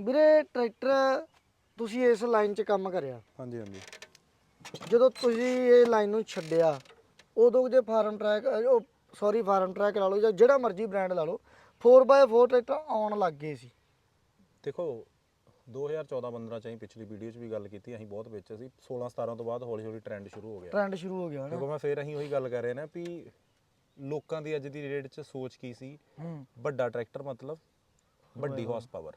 ਵੀਰੇ ਟਰੈਕਟਰ ਤੁਸੀਂ ਇਸ ਲਾਈਨ 'ਚ ਕੰਮ ਕਰਿਆ। ਹਾਂਜੀ ਹਾਂਜੀ। ਜਦੋਂ ਤੁਸੀਂ ਇਹ ਲਾਈਨ ਨੂੰ ਛੱਡਿਆ ਉਦੋਂ ਜੇ ਫਾਰਮ ਟਰੈਕ ਉਹ ਸੌਰੀ ਫਾਰਮ ਟਰੈਕ ਲਾ ਲਓ ਜਾਂ ਜਿਹੜਾ ਮਰਜ਼ੀ ਬ੍ਰਾਂਡ ਲਾ ਲਓ 4x4 ਟਰੈਕਟਰ ਆਉਣ ਲੱਗ ਗਏ ਸੀ। ਦੇਖੋ 2014-15 ਚ ਅਸੀਂ ਪਿਛਲੀ ਵੀਡੀਓ 'ਚ ਵੀ ਗੱਲ ਕੀਤੀ ਅਸੀਂ ਬਹੁਤ ਵਿੱਚ ਸੀ। 16-17 ਤੋਂ ਬਾਅਦ ਹੌਲੀ-ਹੌਲੀ ਟ੍ਰੈਂਡ ਸ਼ੁਰੂ ਹੋ ਗਿਆ। ਟ੍ਰੈਂਡ ਸ਼ੁਰੂ ਹੋ ਗਿਆ ਦੇਖੋ ਮੈਂ ਫੇਰ ਅਸੀਂ ਉਹੀ ਗੱਲ ਕਰ ਰਹੇ ਨਾ ਵੀ ਲੋਕਾਂ ਦੀ ਅੱਜ ਦੀ ਰੇਟ 'ਚ ਸੋਚ ਕੀ ਸੀ? ਵੱਡਾ ਟਰੈਕਟਰ ਮਤਲਬ ਵੱਡੀ ਹਾਰਸ ਪਾਵਰ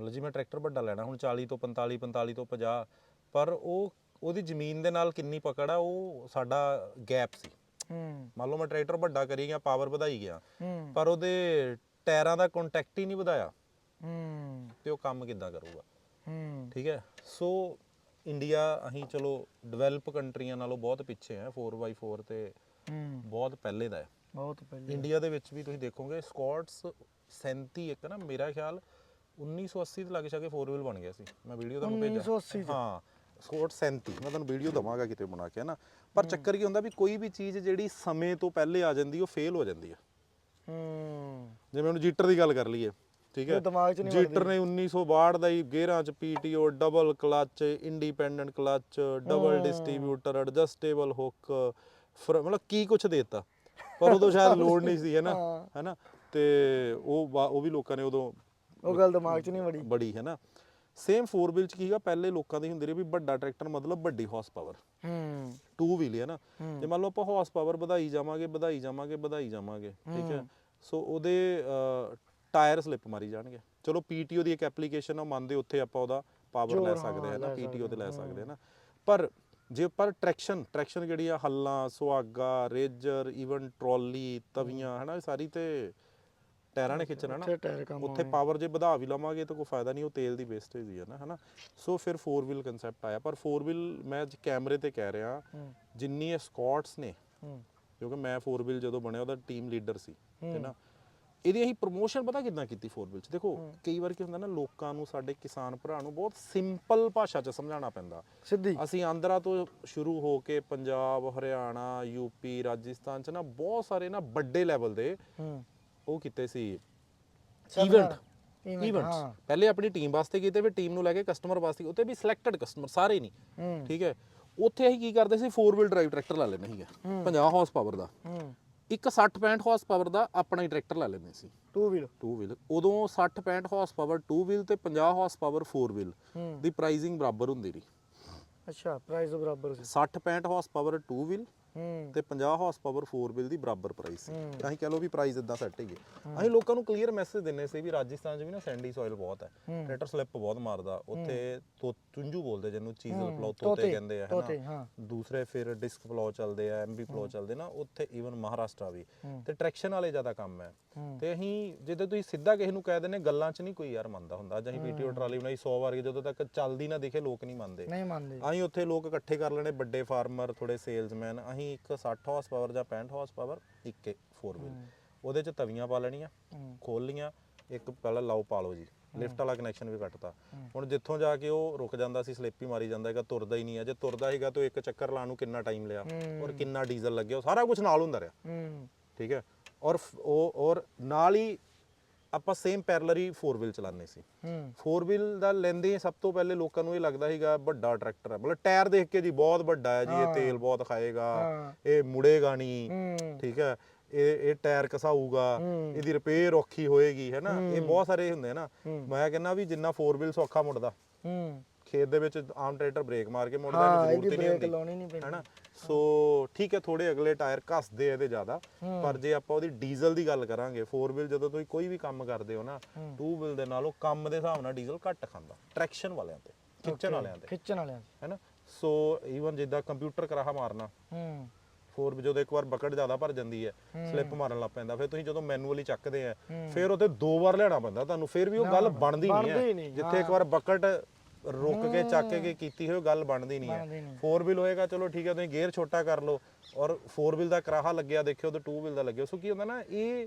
ਮਤਲਬ ਜੀ ਮੈਂ ਟਰੈਕਟਰ ਵੱਡਾ ਲੈਣਾ ਹੁਣ 40 ਤੋਂ 45 45 ਤੋਂ 50 ਪਰ ਉਹ ਉਹਦੀ ਜ਼ਮੀਨ ਦੇ ਨਾਲ ਕਿੰਨੀ ਪਕੜ ਆ ਉਹ ਸਾਡਾ ਗੈਪ ਸੀ। ਹੂੰ। ਮੰਨ ਲਓ ਮੈਂ ਟਰੈਕਟਰ ਵੱਡਾ ਕਰੀ ਗਿਆ ਪਾਵਰ ਵਧਾਈ ਗਿਆ ਪਰ ਉਹਦੇ ਟਾਇਰਾਂ ਦਾ ਕੰਟੈਕਟ ਹੀ ਨਹੀਂ ਵਧਾਇਆ। ਹੂੰ। ਤੇ ਉਹ ਕੰਮ ਕਿੱਦਾਂ ਕਰੂਗਾ? ਹੂੰ। ਠੀਕ ਹੈ? ਸੋ ਇੰਡੀਆ ਅਸੀਂ ਚਲੋ ਡਿਵੈਲਪ ਕੰਟਰੀਆਂ ਨਾਲੋਂ ਬਹੁਤ ਪਿੱਛੇ ਹੈ 4x4 ਤੇ ਬਹੁਤ ਪਹਿਲੇ ਦਾ ਹੈ। ਬਹੁਤ ਪਹਿਲੇ। ਇੰਡੀਆ ਦੇ ਵਿੱਚ ਵੀ ਤੁਸੀਂ ਦੇਖੋਗੇ ਸਕਾਟਸ 37 ਇੱਕ ਨਾ ਮੇਰਾ ਖਿਆਲ 1980 ਦੇ ਲੱਗ ਛਾਗੇ 4 ਵੀਲ ਬਣ ਗਿਆ ਸੀ। ਮੈਂ ਵੀਡੀਓ ਤੁਹਾਨੂੰ ਭੇਜਾਂ 1980 ਚ? ਹਾਂ ਸਕਾਟ 37 ਮੈਂ ਤੁਹਾਨੂੰ ਵੀਡੀਓ ਦਵਾਂਗਾ ਕਿਤੇ ਬਣਾ ਕੇ ਨਾ ਪਰ ਚੱਕਰ ਕੀ ਹੁੰਦਾ ਵੀ ਕੋਈ ਵੀ ਚੀਜ਼ ਜਿਹੜੀ ਸਮੇਂ ਤੋਂ ਪਹਿਲੇ ਆ ਜਾਂਦੀ ਉਹ ਫੇਲ ਹੋ ਜਾਂਦੀ ਹੈ ਹੂੰ। ਜਿਵੇਂ ਹੁਣ ਜੀਟਰ ਦੀ ਗੱਲ ਕਰ ਲਈਏ ਠੀਕ ਹੈ? ਇਹ ਦਿਮਾਗ 'ਚ ਨਹੀਂ ਜੀਟਰ ਨੇ 1962 ਦਾ ਹੀ ਗੇਅਰਾਂ ਚ PTO double clutch independent clutch double distributor adjustable hook ਮਤਲਬ ਕੀ ਕੁਛ ਦੇਤਾ। ਪਰ ਉਦੋਂ ਸ਼ਾਇਦ ਲੋਡ ਨਹੀਂ ਸੀ ਹੈ ਨਾ? ਹਾਂ। ਹੈ ਨਾ? ਤੇ ਉਹ ਉਹ ਵੀ ਲੋਕਾਂ ਨੇ ਉਦੋਂ ਉਹ ਗੱਲ ਦਿਮਾਗ 'ਚ ਨਹੀਂ ਵੜੀ। ਬੜੀ ਹੈ ਨਾ। ਸੇਮ 4 ਵੀਲ ਚ ਕੀ ਹੈਗਾ ਪਹਿਲੇ ਲੋਕਾਂ ਦੀ ਹੁੰਦੀ ਰਹੀ ਵੀ ਵੱਡਾ ਟਰੈਕਟਰ ਮਤਲਬ ਵੱਡੀ ਹਾਰਸ ਪਾਵਰ ਹੂੰ। 2 ਵੀਲ ਹੈ ਨਾ। ਜੇ ਮੰਨ ਲਓ ਆਪਾਂ ਹਾਰਸ ਪਾਵਰ ਵਧਾਈ ਜਾਵਾਂਗੇ ਵਧਾਈ ਜਾਵਾਂਗੇ ਵਧਾਈ ਜਾਵਾਂਗੇ ਠੀਕ ਹੈ। ਸੋ ਉਹਦੇ ਟਾਇਰ ਸਲਿੱਪ ਮਾਰੀ ਜਾਣਗੇ। ਚਲੋ ਪੀਟੀਓ ਦੀ ਇੱਕ ਐਪਲੀਕੇਸ਼ਨ ਆ ਮੰਨਦੇ ਉੱਥੇ ਆਪਾਂ ਉਹਦਾ ਪਾਵਰ ਲੈ ਸਕਦੇ ਹਾਂ, ਨਾ ਪੀਟੀਓ ਤੇ ਲੈ ਸਕਦੇ, ਹਾਂ। ਨਾ। ਪਰ ਜੇ ਪਰ ਟਰੈਕਸ਼ਨ ਟਰੈਕਸ਼ਨ ਜਿਹੜੀ ਆ ਹੱਲਾਂ ਸੁਹਾਗਾ ਰੇਜਰ ਇਵਨ ਟਰਾਲੀ ਤਵੀਆਂ ਹਨਾ ਸਾਰੀ ਤੇ ਟਾਇਰਾਂ ਨੇ ਖਿੱਚਣਾ ਨਾ ਉੱਥੇ ਟਾਇਰ ਕੰਮ ਉੱਥੇ। ਪਾਵਰ ਜੇ ਵਧਾ ਵੀ ਲਵਾਂਗੇ ਤਾਂ ਕੋਈ ਫਾਇਦਾ ਨਹੀਂ ਉਹ ਤੇਲ ਦੀ ਵੇਸਟੇਜ ਹੀ ਹੈ ਨਾ ਹਨਾ? ਸੋ ਫਿਰ 4 ਵੀਲ ਕਨਸੈਪਟ ਆਇਆ ਪਰ 4 ਵੀਲ ਮੈਂ ਅੱਜ ਕੈਮਰੇ ਤੇ ਕਹਿ ਰਿਹਾ ਜਿੰਨੀ ਸਕਾਟਸ ਨੇ ਕਿਉਂਕਿ ਮੈਂ 4 ਵੀਲ ਜਦੋਂ ਬਣਿਆ ਉਹਦਾ ਟੀਮ ਲੀਡਰ ਸੀ ਹੈ। ਨਾ? ਇਹਦੀ ਅਸੀਂ ਪ੍ਰੋਮੋਸ਼ਨ ਪਤਾ ਕਿੱਦਾਂ ਕੀਤੀ 4 ਵੀਲ ਚ? ਦੇਖੋ ਕਈ ਵਾਰ ਕੀ ਹੁੰਦਾ ਨਾ ਲੋਕਾਂ ਨੂੰ ਸਾਡੇ ਕਿਸਾਨ ਭਰਾ ਨੂੰ ਬਹੁਤ ਸਿੰਪਲ ਭਾਸ਼ਾ ਚ ਸਮਝਾਉਣਾ ਪੈਂਦਾ। ਸਿੱਧੀ। ਅਸੀਂ ਆਂਧਰਾ ਤੋਂ ਸ਼ੁਰੂ ਹੋ ਕੇ ਪੰਜਾਬ ਹਰਿਆਣਾ ਯੂਪੀ ਰਾਜਸਥਾਨ ਚ ਨਾ ਬਹੁਤ ਸਾਰੇ ਨਾ ਵੱਡੇ ਲੈਵਲ ਦੇ ਉਹ ਕੀਤੇ ਸੀ। Event events. ਪਹਿਲੇ ਆਪਣੀ ਟੀਮ ਵਾਸਤੇ ਕੀਤੇ ਫਿਰ ਟੀਮ ਨੂੰ ਲੈ ਕੇ ਕਸਟਮਰ ਵਾਸਤੇ ਉੱਤੇ ਵੀ ਸਿਲੈਕਟਡ ਕਸਟਮਰ ਸਾਰੇ ਨਹੀਂ ਠੀਕ ਹੈ? ਉੱਥੇ ਅਸੀਂ ਕੀ ਕਰਦੇ ਸੀ 4 ਵੀਲ ਡਰਾਈਵ ਟਰੈਕਟਰ ਲੈ ਲੈਣਾ ਸੀਗਾ 50 ਹਾਰਸ ਪਾਵਰ ਦਾ। ਇੱਕ 60 65 ਹਾਰਸ ਪਾਵਰ ਦਾ ਆਪਣਾ ਹੀ ਟਰੈਕਟਰ ਲੈ ਲੈਂਦੇ ਸੀ। ਟੂ ਵੀਲ 2 ਵੀਲ ਉਦੋਂ 60 65 ਹਾਰਸ ਪਾਵਰ 2 ਵੀਲ ਤੇ 50 ਹਾਰਸ ਪਾਵਰ 4 ਵੀਲ ਦੀ ਪ੍ਰਾਈਸਿੰਗ ਬਰਾਬਰ ਹੁੰਦੀ ਰਹੀ। ਅੱਛਾ ਪ੍ਰਾਈਸ ਬਰਾਬਰ ਸੀ। 60 65 ਹਾਰਸ ਪਾਵਰ 2 ਵੀਲ ਤੇ 50 ਹਾਰਸ ਪਾਵਰ 4 ਵੀਲ ਦੀ ਬਰਾਬਰ ਪ੍ਰਾਈਸ ਸੀ। ਹੂੰ। ਅਸੀਂ ਕਹ ਲਓ ਵੀ ਪ੍ਰਾਈਸ ਇਦਾਂ ਸੈੱਟ ਹੈਗੇ ਅਸੀਂ ਲੋਕਾਂ ਨੂੰ ਕਲੀਅਰ ਮੈਸੇਜ ਦਿੰਨੇ ਸੀ ਵੀ ਰਾਜਸਥਾਨ 'ਚ ਵੀ ਨਾ ਸੈਂਡੀ ਸੋਇਲ ਬਹੁਤ ਹੈ। ਟਰੈਕਟਰ ਸਲਿੱਪ ਬਹੁਤ ਮਾਰਦਾ। ਉੱਥੇ ਤੋ ਤੁੰਜੂ ਬੋਲਦੇ ਜਿਹਨੂੰ ਚੀਜ਼ਲ ਹੂੰ, ਪਲਾਉ ਤੋਤੇ, ਕਹਿੰਦੇ ਆ ਹਨਾ। ਦੂਸਰੇ ਫਿਰ ਡਿਸਕ ਪਲਾਉ ਚੱਲਦੇ ਆ ਐਮਬੀ ਪਲਾਉ ਚੱਲਦੇ ਨਾ ਉੱਥੇ ਈਵਨ ਮਹਾਰਾਸ਼ਟਰ ਵੀ। ਤੇ ਟਰੈਕਸ਼ਨ ਵਾਲੇ ਜ਼ਿਆਦਾ ਕੰਮ ਹੈ। ਤੇ ਅਸੀਂ ਜਦੋਂ ਤੁਸੀਂ ਸਿੱਧਾ ਕਿਸੇ ਨੂੰ ਕਹਿ ਦਿੰਦੇ ਗੱਲਾਂ 'ਚ ਨਹੀਂ ਕੋਈ ਯਾਰ ਮੰਨਦਾ ਹੁੰਦਾ। ਅੱਜ ਅਸੀਂ ਪੀਟੀਓ ਟਰਾਲੀ ਬਣਾਈ 100 ਵਾਰ ਜਦੋਂ ਤੱਕ ਚੱਲਦੀ ਨਾ ਦਿਖੇ ਲੋਕ ਨਹੀਂ ਮੰਨਦੇ। ਨਹੀਂ ਮੰਨਦੇ। ਅਸੀਂ ਉੱਥੇ ਲੋਕ ਇਕੱਠੇ ਕਰ ਲੈਣੇ ਵੱਡੇ ਫਾਰਮਰ ਥੋੜੇ ਸੇਲਸਮੈਨ ਅਸੀਂ ਇੱਕ 60 ਹਾਰਸ ਪਾਵਰ ਜਾਂ 65 ਹਾਰਸ ਪਾਵਰ ਇੱਕ 4 ਵੀਲ ਉਹਦੇ ਚ ਤਵੀਆਂ ਪਾ ਲੈਣੀਆਂ। ਖੋਲ ਲੀਆਂ ਇੱਕ ਪਹਿਲਾਂ ਲਾਓ ਪਾ ਲਓ ਜੀ। ਲਿਫਟ ਵਾਲਾ ਕਨੈਕਸ਼ਨ ਵੀ ਕੱਟਤਾ। ਹੁਣ ਜਿੱਥੋਂ ਜਾ ਕੇ ਉਹ ਰੁਕ ਜਾਂਦਾ ਸੀ ਸਲਿੱਪ ਹੀ ਮਾਰੀ ਜਾਂਦਾ ਹੈਗਾ ਤੁਰਦਾ ਹੀ ਨਹੀਂ ਹੈ। ਜੇ ਤੁਰਦਾ ਹੈਗਾ ਤਾਂ ਇੱਕ ਚੱਕਰ ਲਾਉਣ ਨੂੰ ਕਿੰਨਾ ਟਾਈਮ ਲਿਆ ਔਰ ਕਿੰਨਾ ਡੀਜ਼ਲ ਲੱਗਿਆ। ਸਾਰਾ ਕੁਝ ਨਾਲ ਹੁੰਦਾ ਰਿਹਾ। ਠੀਕ ਹੈ? ਔਰ ਉਹ ਔਰ ਨਾਲ ਹੀ ਆਪਾਂ ਸੇਮ ਪੈਰਲਰੀ 4 ਵੀਲ ਚਲਾਉਂਦੇ ਸੀ। ਹੂੰ। 4 ਵੀਲ ਦਾ ਲੈਂਦੇ ਸਭ ਤੋਂ ਪਹਿਲੇ ਲੋਕਾਂ ਨੂੰ ਇਹ ਲੱਗਦਾ ਸੀਗਾ ਵੱਡਾ ਟਰੈਕਟਰ ਹੈ ਮਤਲਬ ਟਾਇਰ ਦੇਖ ਕੇ ਜੀ ਬਹੁਤ ਵੱਡਾ ਹੈ ਜੀ ਇਹ ਤੇਲ ਬਹੁਤ ਖਾਏਗਾ। ਇਹ ਮੁੜੇਗਾ ਨਹੀਂ ਠੀਕ ਹੈ। ਇਹ ਇਹ ਟਾਇਰ ਕਸਾਊਗਾ। ਇਹਦੀ ਰਿਪੇਅਰ ਔਖੀ ਹੋਏਗੀ ਹੈ ਨਾ? ਇਹ ਬਹੁਤ ਸਾਰੇ ਹੁੰਦੇ ਨਾ। ਮੈਂ ਕਹਿੰਦਾ ਵੀ ਜਿੰਨਾ 4 ਵੀਲ ਸੌਖਾ ਮੁੜਦਾ। ਹੂੰ। ਖੇਤ ਦੇ ਵਿੱਚ ਆਮ ਟਰੈਕਟਰ ਬ੍ਰੇਕ ਮਾਰ ਕੇ ਮੁੜਦਾ ਹਾਂ ਇਹਨੂੰ ਇਹਦੀ ਜ਼ਰੂਰਤ ਹੀ ਨਹੀਂ ਬ੍ਰੇਕ ਹੁੰਦੀ ਲਾਉਣੀ ਨਹੀਂ ਪੈਂਦੀ। ਹੈਨਾ? ਸੋ ਠੀਕ ਹੈ ਥੋੜੇ ਅਗਲੇ ਟਾਇਰ ਘਸਦੇ ਆ ਇਹਦੇ ਜ਼ਿਆਦਾ ਪਰ ਜੇ ਆਪਾਂ ਉਹਦੀ ਡੀਜ਼ਲ ਦੀ ਗੱਲ ਕਰਾਂਗੇ 4 ਵੀਲ ਜਦੋਂ ਤੁਸੀਂ ਕੋਈ ਵੀ ਕੰਮ ਕਰਦੇ ਹੋ ਨਾ 2 ਵੀਲ ਦੇ ਨਾਲੋਂ ਕੰਮ ਦੇ ਹਿਸਾਬ ਨਾਲ ਡੀਜ਼ਲ ਘੱਟ ਖਾਂਦਾ ਟਰੈਕਸ਼ਨ ਵਾਲਿਆਂ ਤੇ ਖਿੱਚਣ ਵਾਲਿਆਂ ਤੇ ਖਿੱਚਣ ਵਾਲਿਆਂ ਦੀ। ਹੈਨਾ? ਸੋ ਈਵਨ ਜਿੱਦਾਂ ਕੰਪਿਊਟਰ ਕਰਾਹਾ ਮਾਰਨਾ ਹੂੰ। 4 ਵੀ ਜਦੋਂ ਇੱਕ ਵਾਰ ਬਕਟ ਜ਼ਿਆਦਾ ਭਰ ਜਾਂਦੀ ਹੈ ਸਲਿੱਪ ਮਾਰਨ ਲੱਗ ਪੈਂਦਾ ਫਿਰ ਤੁਸੀਂ ਜਦੋਂ ਮੈਨੂਅਲੀ ਚੱਕਦੇ ਆ ਫਿਰ ਉਹਤੇ ਦੋ ਵਾਰ ਲੈਣਾ ਪੈਂਦਾ ਤੁਹਾਨੂੰ ਫਿਰ ਵੀ ਉਹ ਗੱਲ ਬਣਦੀ ਨਹੀਂ ਬਣਦੀ ਹੈ ਨਹੀਂ, ਜਿੱਥੇ ਇੱਕ ਵਾਰ ਬਕਟ ਰੁਕ ਕੇ ਚੱਕ ਕੇ ਕੀਤੀ ਹੋਈ ਗੱਲ ਬਣਦੀ ਨਹੀਂ ਬਣਦੀ ਹੈ ਨਹੀਂ। 4 ਵੀਲ ਹੋਏਗਾ ਚਲੋ ਠੀਕ ਹੈ ਤੁਸੀਂ ਗੇਅਰ ਛੋਟਾ ਕਰ ਲਓ ਔਰ 4 ਵੀਲ ਦਾ ਕਰਾਹਾ ਲੱਗਿਆ ਦੇਖਿਓ ਤੇ 2 ਵੀਲ ਦਾ ਲੱਗਿਆ। ਸੋ ਕੀ ਹੁੰਦਾ ਨਾ ਇਹ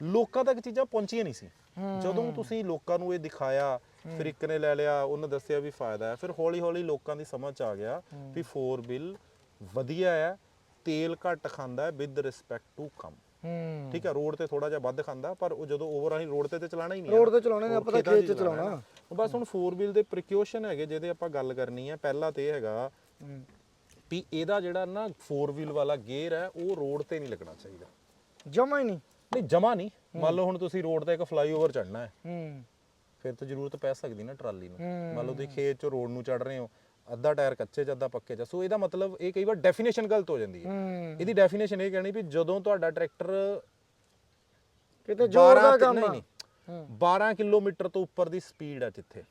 ਲੋਕਾਂ ਤੱਕ ਚੀਜ਼ਾਂ ਪਹੁੰਚੀਆਂ ਨਹੀਂ ਸੀ। ਜਦੋਂ ਤੁਸੀਂ ਲੋਕਾਂ ਨੂੰ ਇਹ ਦਿਖਾਇਆ ਫਿਰ ਇੱਕ ਨੇ ਲੈ ਲਿਆ ਉਹਨੇ ਦੱਸਿਆ ਵੀ ਫਾਇਦਾ ਹੈ। ਫਿਰ ਹੌਲੀ ਹੌਲੀ ਲੋਕਾਂ ਦੀ ਸਮਝ 'ਚ ਆ ਗਿਆ ਵੀ 4 ਵੀਲ ਵਧੀਆ ਹੈ ਤੇਲ ਘੱਟ ਖਾਂਦਾ ਹੈ ਵਿਦ ਰਿਸਪੈਕਟ ਟੂ ਕੰਮ। ਹੂੰ। ਠੀਕ ਹੈ ਰੋਡ ਤੇ ਥੋੜਾ ਜਿਹਾ ਵੱਧ ਖਾਂਦਾ ਪਰ ਉਹ ਜਦੋਂ ਓਵਰ ਅਸੀਂ ਰੋਡ ਤੇ ਤੇ ਚਲਾਣਾ ਹੀ ਨਹੀਂ ਰੋਡ ਤੇ ਚਲਾਉਣੇ ਨੇ ਆਪਾਂ ਤਾਂ ਖੇਤਾਂ 'ਚ ਚਲਾਉਣਾ। ਬਸ ਹੁਣ 4 ਵੀਲ ਦੇ ਪ੍ਰੀਕਿਊਸ਼ਨ ਹੈਗੇ ਜਿਹਦੇ ਆਪਾਂ ਗੱਲ ਕਰਨੀ ਹੈ। ਪਹਿਲਾ ਤੇ ਇਹ ਹੈਗਾ। ਵੀ ਇਹਦਾ ਜਿਹੜਾ ਨਾ 4 ਵੀਲ ਵਾਲਾ ਗੇਅਰ ਹੈ ਉਹ ਰੋਡ ਤੇ ਨਹੀਂ ਲੱਗਣਾ ਚਾਹੀਦਾ। ਜਮਾ ਹੀ ਨਹੀਂ। ਨਹੀਂ ਜਮਾ ਨਹੀਂ। ਮੰਨ ਲਓ ਹੁਣ ਤੁਸੀਂ ਰੋਡ ਤੇ ਇੱਕ ਫਲਾਈਓਵਰ ਚੜਨਾ ਹੈ। ਹੂੰ। ਫਿਰ ਤਾਂ ਜ਼ਰੂਰਤ ਪੈ ਸਕਦੀ ਨਾ ਟਰਾਲੀ ਨੂੰ। ਮੰਨ ਲਓ ਤੁਸੀਂ ਖੇਤ 'ਚ ਰੋਡ ਨੂੰ ਚੜ ਰਹੇ ਹੋ ਅੱਧਾ ਟਾਇਰ ਕੱਚੇ 'ਚ ਅੱਧਾ ਪੱਕੇ 'ਚ। ਸੋ ਇਹਦਾ ਮਤਲਬ ਇਹ ਕਈ ਵਾਰ ਡੈਫੀਨੇਸ਼ਨ ਗਲਤ ਹੋ ਜਾਂਦੀ ਹੈ। ਇਹਦੀ ਡੈਫੀਨੇਸ਼ਨ ਇਹ ਕਹਿਣੀ ਵੀ ਜਦੋਂ ਤੁਹਾਡਾ ਟਰੈਕਟਰ ਕਿਤੇ ਜ਼ੋਰ 12 ਦਾ ਕੰਮ ਨਹੀਂ ਆ। ਨਹੀਂ। ਹੂੰ। 12 ਕਿਲੋਮੀਟਰ ਤੋਂ ਉੱਪਰ ਦੀ ਸਪੀਡ ਹੈ ਜਿੱਥੇ।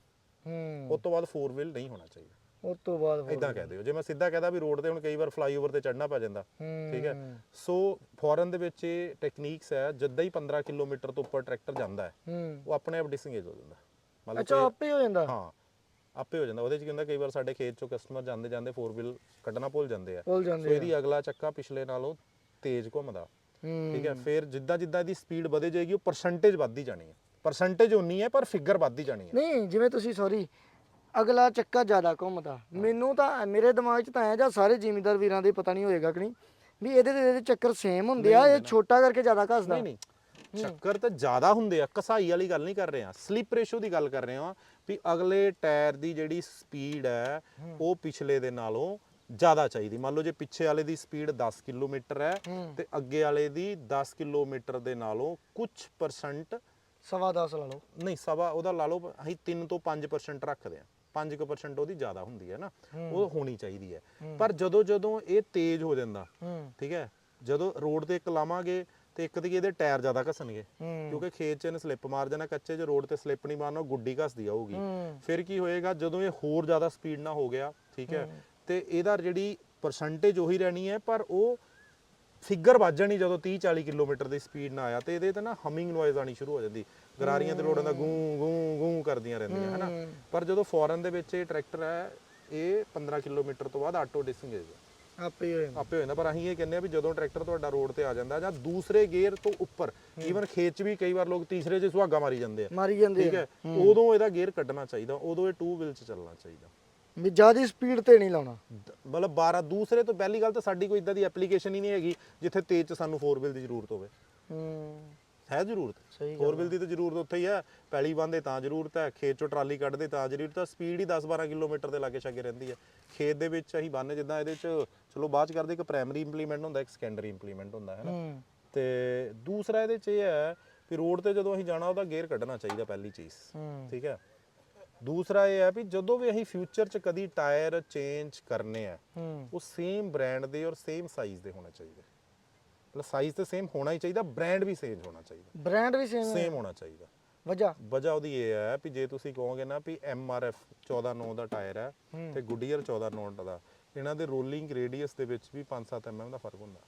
ਹੂੰ। ਉਸ ਤੋਂ ਬਾਅਦ 4 ਵੀਲ ਨਹੀਂ ਹੋਣਾ ਚਾਹੀਦਾ। ਉਸ ਤੋਂ ਬਾਅਦ। ਇਦਾਂ ਕਹਿ ਦਿਓ। ਜੇ ਮੈਂ ਸਿੱਧਾ ਕਹਦਾ ਵੀ ਰੋਡ ਤੇ ਹੁਣ ਕਈ ਵਾਰ ਫਲਾਈਓਵਰ ਤੇ ਚੜਨਾ ਪੈ ਜਾਂਦਾ ਠੀਕ ਹੈ। ਸੋ ਫੋਰਨ ਦੇ ਵਿੱਚ ਇਹ ਟੈਕਨੀਕਸ ਹੈ ਜਿੱਦਾਂ ਹੀ 15 ਕਿਲੋਮੀਟਰ ਤੋਂ ਉੱਪਰ ਟਰੈਕਟਰ ਜਾਂਦਾ ਹੈ ਉਹ ਆਪਣੇ ਆਪ ਡਿਸੰਗੇਜ ਹੋ ਜਾਂਦਾ। ਮਤਲਬ ਅੱਛਾ ਆਪੇ ਹੋ ਜਾਂਦਾ। ਹਾਂ। ਆਪੇ ਹੋ ਜਾਂਦਾ। ਉਹਦੇ ਚ ਕੀ ਹੁੰਦਾ ਕਈ ਵਾਰ ਸਾਡੇ ਖੇਤ ਚੋਂ ਕਸਟਮਰ ਜਾਂਦੇ ਜਾਂਦੇ 4 ਵੀਲ ਕੱਢਣਾ ਭੁੱਲ ਜਾਂਦੇ ਆ। ਭੁੱਲ ਸੋ ਜਾਂਦੇ ਆ। ਇਹਦੀ ਅਗਲਾ ਚੱਕਾ ਪਿਛਲੇ ਨਾਲੋਂ ਤੇਜ਼ ਘੁੰਮਦਾ। ਹੂੰ। ਠੀਕ ਹੈ ਫਿਰ ਜਿੱਦਾਂ ਜਿੱਦਾਂ ਇਹਦੀ ਸਪੀਡ ਵਧੇ ਜਾਏਗੀ ਉਹ ਪਰਸੈਂਟੇਜ ਵੱਧਦੀ ਜਾਣੀ ਹੈ। ਪਰਸੈਂਟੇਜ ਉਨੀ ਹੈ ਪਰ ਫਿਗਰ ਵੱਧਦੀ ਜਾਣੀ ਹੈ। ਨਹੀਂ ਜਿਵੇਂ ਤੁਸੀਂ ਸੌਰੀ ਅਗਲਾ ਚੱਕਾ ਜ਼ਿਆਦਾ ਘੁੰਮਦਾ। ਮੈਨੂੰ ਤਾਂ ਮੇਰੇ ਦਿਮਾਗ 'ਚ ਤਾਂ ਐ ਜਾਂ ਸਾਰੇ ਜ਼ਿਮੀਂਦਾਰ ਵੀਰਾਂ ਦੇ ਪਤਾ ਨਹੀਂ ਹੋਏਗਾ ਕਿ ਨਹੀਂ ਵੀ ਇਹਦੇ ਤੇ ਇਹਦੇ ਚੱਕਰ ਸੇਮ ਹੁੰਦੇ ਆ ਇਹ ਛੋਟਾ ਕਰਕੇ ਜ਼ਿਆਦਾ ਘਸਦਾ। ਨਹੀਂ ਨਹੀਂ। ਚੱਕਰ ਤਾਂ ਜ਼ਿਆਦਾ ਹੁੰਦੇ ਆ। ਕਸਾਈ ਵਾਲੀ ਗੱਲ ਨਹੀਂ ਕਰ ਰਹੇ ਆ। ਸਲਿਪ ਰੇਸ਼ੋ ਦੀ ਗੱਲ ਕਰ ਰਹੇ ਆ। ਵੀ ਅਗਲੇ ਟਾਇਰ ਦੀ ਜਿਹੜੀ ਸਪੀਡ ਹੈ ਉਹ ਪਿਛਲੇ ਦੇ ਨਾਲੋਂ ਜ਼ਿਆਦਾ ਚਾਹੀਦੀ। ਮੰਨ ਲਓ ਜੇ ਪਿੱਛੇ ਵਾਲੇ ਦੀ ਸਪੀਡ 10 ਕਿਲੋਮੀਟਰ ਹੈ ਤੇ ਅੱਗੇ ਵਾਲੇ ਦੀ 10 ਕਿਲੋਮੀਟਰ ਦੇ ਨਾਲੋਂ ਕੁਝ ਪਰਸੈਂਟ ਸਵਾ 10 ਲਾ ਲਓ। ਨਹੀਂ ਸਵਾ ਉਹਦਾ ਲਾ ਲਓ ਅਸੀਂ 3 ਤੋਂ 5% ਰੱਖਦੇ ਆ 5% ਉਹਦੀ ਜ਼ਿਆਦਾ ਹੁੰਦੀ ਹੈ ਨਾ। ਉਹ ਹੋਣੀ ਚਾਹੀਦੀ ਹੈ। ਪਰ ਜਦੋਂ ਜਦੋਂ ਇਹ ਤੇਜ਼ ਹੋ ਜਾਂਦਾ ਠੀਕ ਹੈ ਜਦੋਂ ਰੋਡ ਤੇ ਇੱਕ ਲਾਵਾਂਗੇ ਤੇ ਇੱਕ ਤੇ ਇਹਦੇ ਟਾਇਰ ਜ਼ਿਆਦਾ ਘਸਣਗੇ। ਕਿਉਂਕਿ ਖੇਤ 'ਚ ਇਹਨੇ ਸਲਿੱਪ ਮਾਰ ਜਾਣਾ ਕੱਚੇ 'ਚ ਰੋਡ ਤੇ ਸਲਿੱਪ ਨਹੀਂ ਮਾਰਨਾ ਗੁੱਡੀ ਘਸਦੀ ਆਊਗੀ ਫਿਰ ਕੀ ਹੋਏਗਾ ਜਦੋਂ ਇਹ ਹੋਰ ਜ਼ਿਆਦਾ ਸਪੀਡ ਨਾਲ ਹੋ ਗਿਆ ਠੀਕ ਹੈ ਤੇ ਇਹਦਾ ਜਿਹੜੀ ਪਰਸੈਂਟੇਜ ਉਹੀ ਰਹਿਣੀ ਹੈ ਪਰ ਉਹ ਫਿਗਰ ਵੱਜ ਜਾਣੀ ਜਦੋਂ 30 40 ਕਿਲੋਮੀਟਰ ਦੀ ਸਪੀਡ ਨਾਲ ਆਇਆ ਤੇ ਇਹਦੇ ਤੇ ਨਾ ਹਮਿੰਗ ਨੋਇਜ਼ ਆਣੀ ਸ਼ੁਰੂ ਹੋ ਜਾਂਦੀ। ਗਰਾਰੀਆਂ ਤੇ ਰੋਡਾਂ ਦਾ ਗੂੰ ਗੂੰ ਗੂੰ ਕਰਦੀਆਂ ਰਹਿੰਦੀਆਂ ਹੈਨਾ ਪਰ ਜਦੋਂ ਫੋਰਨ ਦੇ ਵਿੱਚ ਇਹ ਟਰੈਕਟਰ ਹੈ ਇਹ 15 ਕਿਲੋਮੀਟਰ ਤੋਂ ਬਾਅਦ ਆਟੋ ਡਿਸੰਗੇਜ ਹੈ ਆਪੇ ਹੀ ਜਾਂਦਾ। ਆਪੇ ਹੋ ਜਾਂਦਾ ਪਰ ਅਸੀਂ ਇਹ ਕਹਿੰਦੇ ਆ ਵੀ ਜਦੋਂ ਟਰੈਕਟਰ ਤੁਹਾਡਾ ਰੋਡ ਤੇ ਆ ਜਾਂਦਾ ਜਾਂ ਦੂਸਰੇ ਗੇਅਰ ਤੋਂ ਉੱਪਰ ਈਵਨ ਖੇਤ 'ਚ ਵੀ ਕਈ ਵਾਰ ਲੋਕ ਤੀਸਰੇ 'ਚ ਸੁਹਾਗਾ ਮਾਰੀ ਜਾਂਦੇ ਆ। ਮਾਰੀ ਜਾਂਦੇ ਠੀਕ ਹੈ? ਉਦੋਂ ਇਹਦਾ ਗੇਅਰ ਕੱਢਣਾ ਚਾਹੀਦਾ ਉਦੋਂ ਇਹ 2 ਵੀਲ 'ਚ ਚੱਲਣਾ ਚਾਹੀਦਾ। ਵੀ ਜ਼ਿਆਦਾ ਸਪੀਡ ਤੇ ਨਹੀਂ ਲਾਉਣਾ। ਮਤਲਬ 12 ਦੂਸਰੇ ਤੋਂ ਪਹਿਲੀ ਗੱਲ ਤਾਂ ਸਾਡੀ ਕੋਈ ਇਦਾਂ ਦੀ ਐਪਲੀਕੇਸ਼ਨ ਹੀ ਨਹੀਂ ਹੈਗੀ ਜਿੱਥੇ ਤੇਜ਼ 'ਚ ਸਾਨੂੰ 4 ਵੀਲ ਦੀ ਜ਼ਰੂਰਤ ਹੋਵੇ। ਹੂੰ। ਹੈ ਜ਼ਰੂਰਤ। ਸਹੀ 4 ਵੀਲ ਦੀ ਤਾਂ ਜ਼ਰੂਰਤ ਉੱਥੇ ਹੀ ਹੈ ਪੈਲੀ ਬੰਦੇ ਤਾਂ ਜ਼ਰੂਰਤ ਹੈ ਖੇਤ 'ਚੋਂ ਟਰਾਲੀ ਕੱਢਦੇ ਤਾਂ ਜ਼ਰੂਰਤ ਹੈ ਸਪੀਡ ਹੀ 10-12 ਕਿਲੋਮੀਟਰ ਦੇ ਲਾਗੇ ਛਾਗੇ ਰਹਿੰਦੀ ਹੈ। ਖੇਤ ਦੇ ਵਿੱਚ ਅਸੀਂ ਬੰਨ ਜਿੱਦਾਂ ਇਹਦੇ 'ਚ ਚਲੋ ਬਾਅਦ 'ਚ ਕਰਦੇ ਇੱਕ ਪ੍ਰਾਇਮਰੀ ਇੰਪਲੀਮੈਂਟ ਹੁੰਦਾ ਇੱਕ ਸੈਕੰਡਰੀ ਇੰਪਲੀਮੈਂਟ ਹੁੰਦਾ ਹੈ ਨਾ? ਤੇ ਦੂਸਰਾ ਇਹਦੇ 'ਚ ਇਹ ਹੈ ਵੀ ਰੋਡ ਤੇ ਜਦੋਂ ਅਸੀਂ ਜਾਣਾ ਉਹਦਾ ਗੇਅਰ ਕੱਢਣਾ ਚਾਹੀਦਾ ਪਹਿਲੀ ਚੀਜ਼ ਠੀਕ ਹੈ? ਦੂਸਰਾ ਇਹ ਹੈ ਵੀ ਜਦੋਂ ਵੀ ਅਸੀਂ ਫਿਊਚਰ 'ਚ ਕਦੀ ਟਾਇਰ ਚੇਂਜ ਕਰਨੇ ਆ ਉਹ ਸੇਮ ਬ੍ਰਾਂਡ ਦੇ ਔਰ ਸੇਮ ਸਾਈਜ਼ ਦੇ ਹੋਣੇ ਚਾਹੀਦੇ। ਮਤਲਬ ਸਾਈਜ਼ ਤੇ ਸੇਮ ਹੋਣਾ ਹੀ ਚਾਹੀਦਾ ਬ੍ਰਾਂਡ ਵੀ ਸੇਮ ਹੋਣਾ ਚਾਹੀਦਾ। ਬ੍ਰਾਂਡ ਵੀ ਸੇਮ ਸੇਮ ਹੋਣਾ। ਚਾਹੀਦਾ। ਵਜਾ ਵਜ੍ਹਾ ਉਹਦੀ ਇਹ ਹੈ ਵੀ ਜੇ ਤੁਸੀਂ ਕਹੋਗੇ ਨਾ ਵੀ ਐਮਆਰਐਫ 149 ਦਾ ਟਾਇਰ ਹੈ ਤੇ ਗੁੱਡੀਅਰ 149 ਦਾ ਇਹਨਾਂ ਦੇ ਰੋਲਿੰਗ ਰੇਡੀਅਸ ਦੇ ਵਿੱਚ ਵੀ 5-7 ਐਮਐਮ ਦਾ ਫ਼ਰਕ ਹੁੰਦਾ।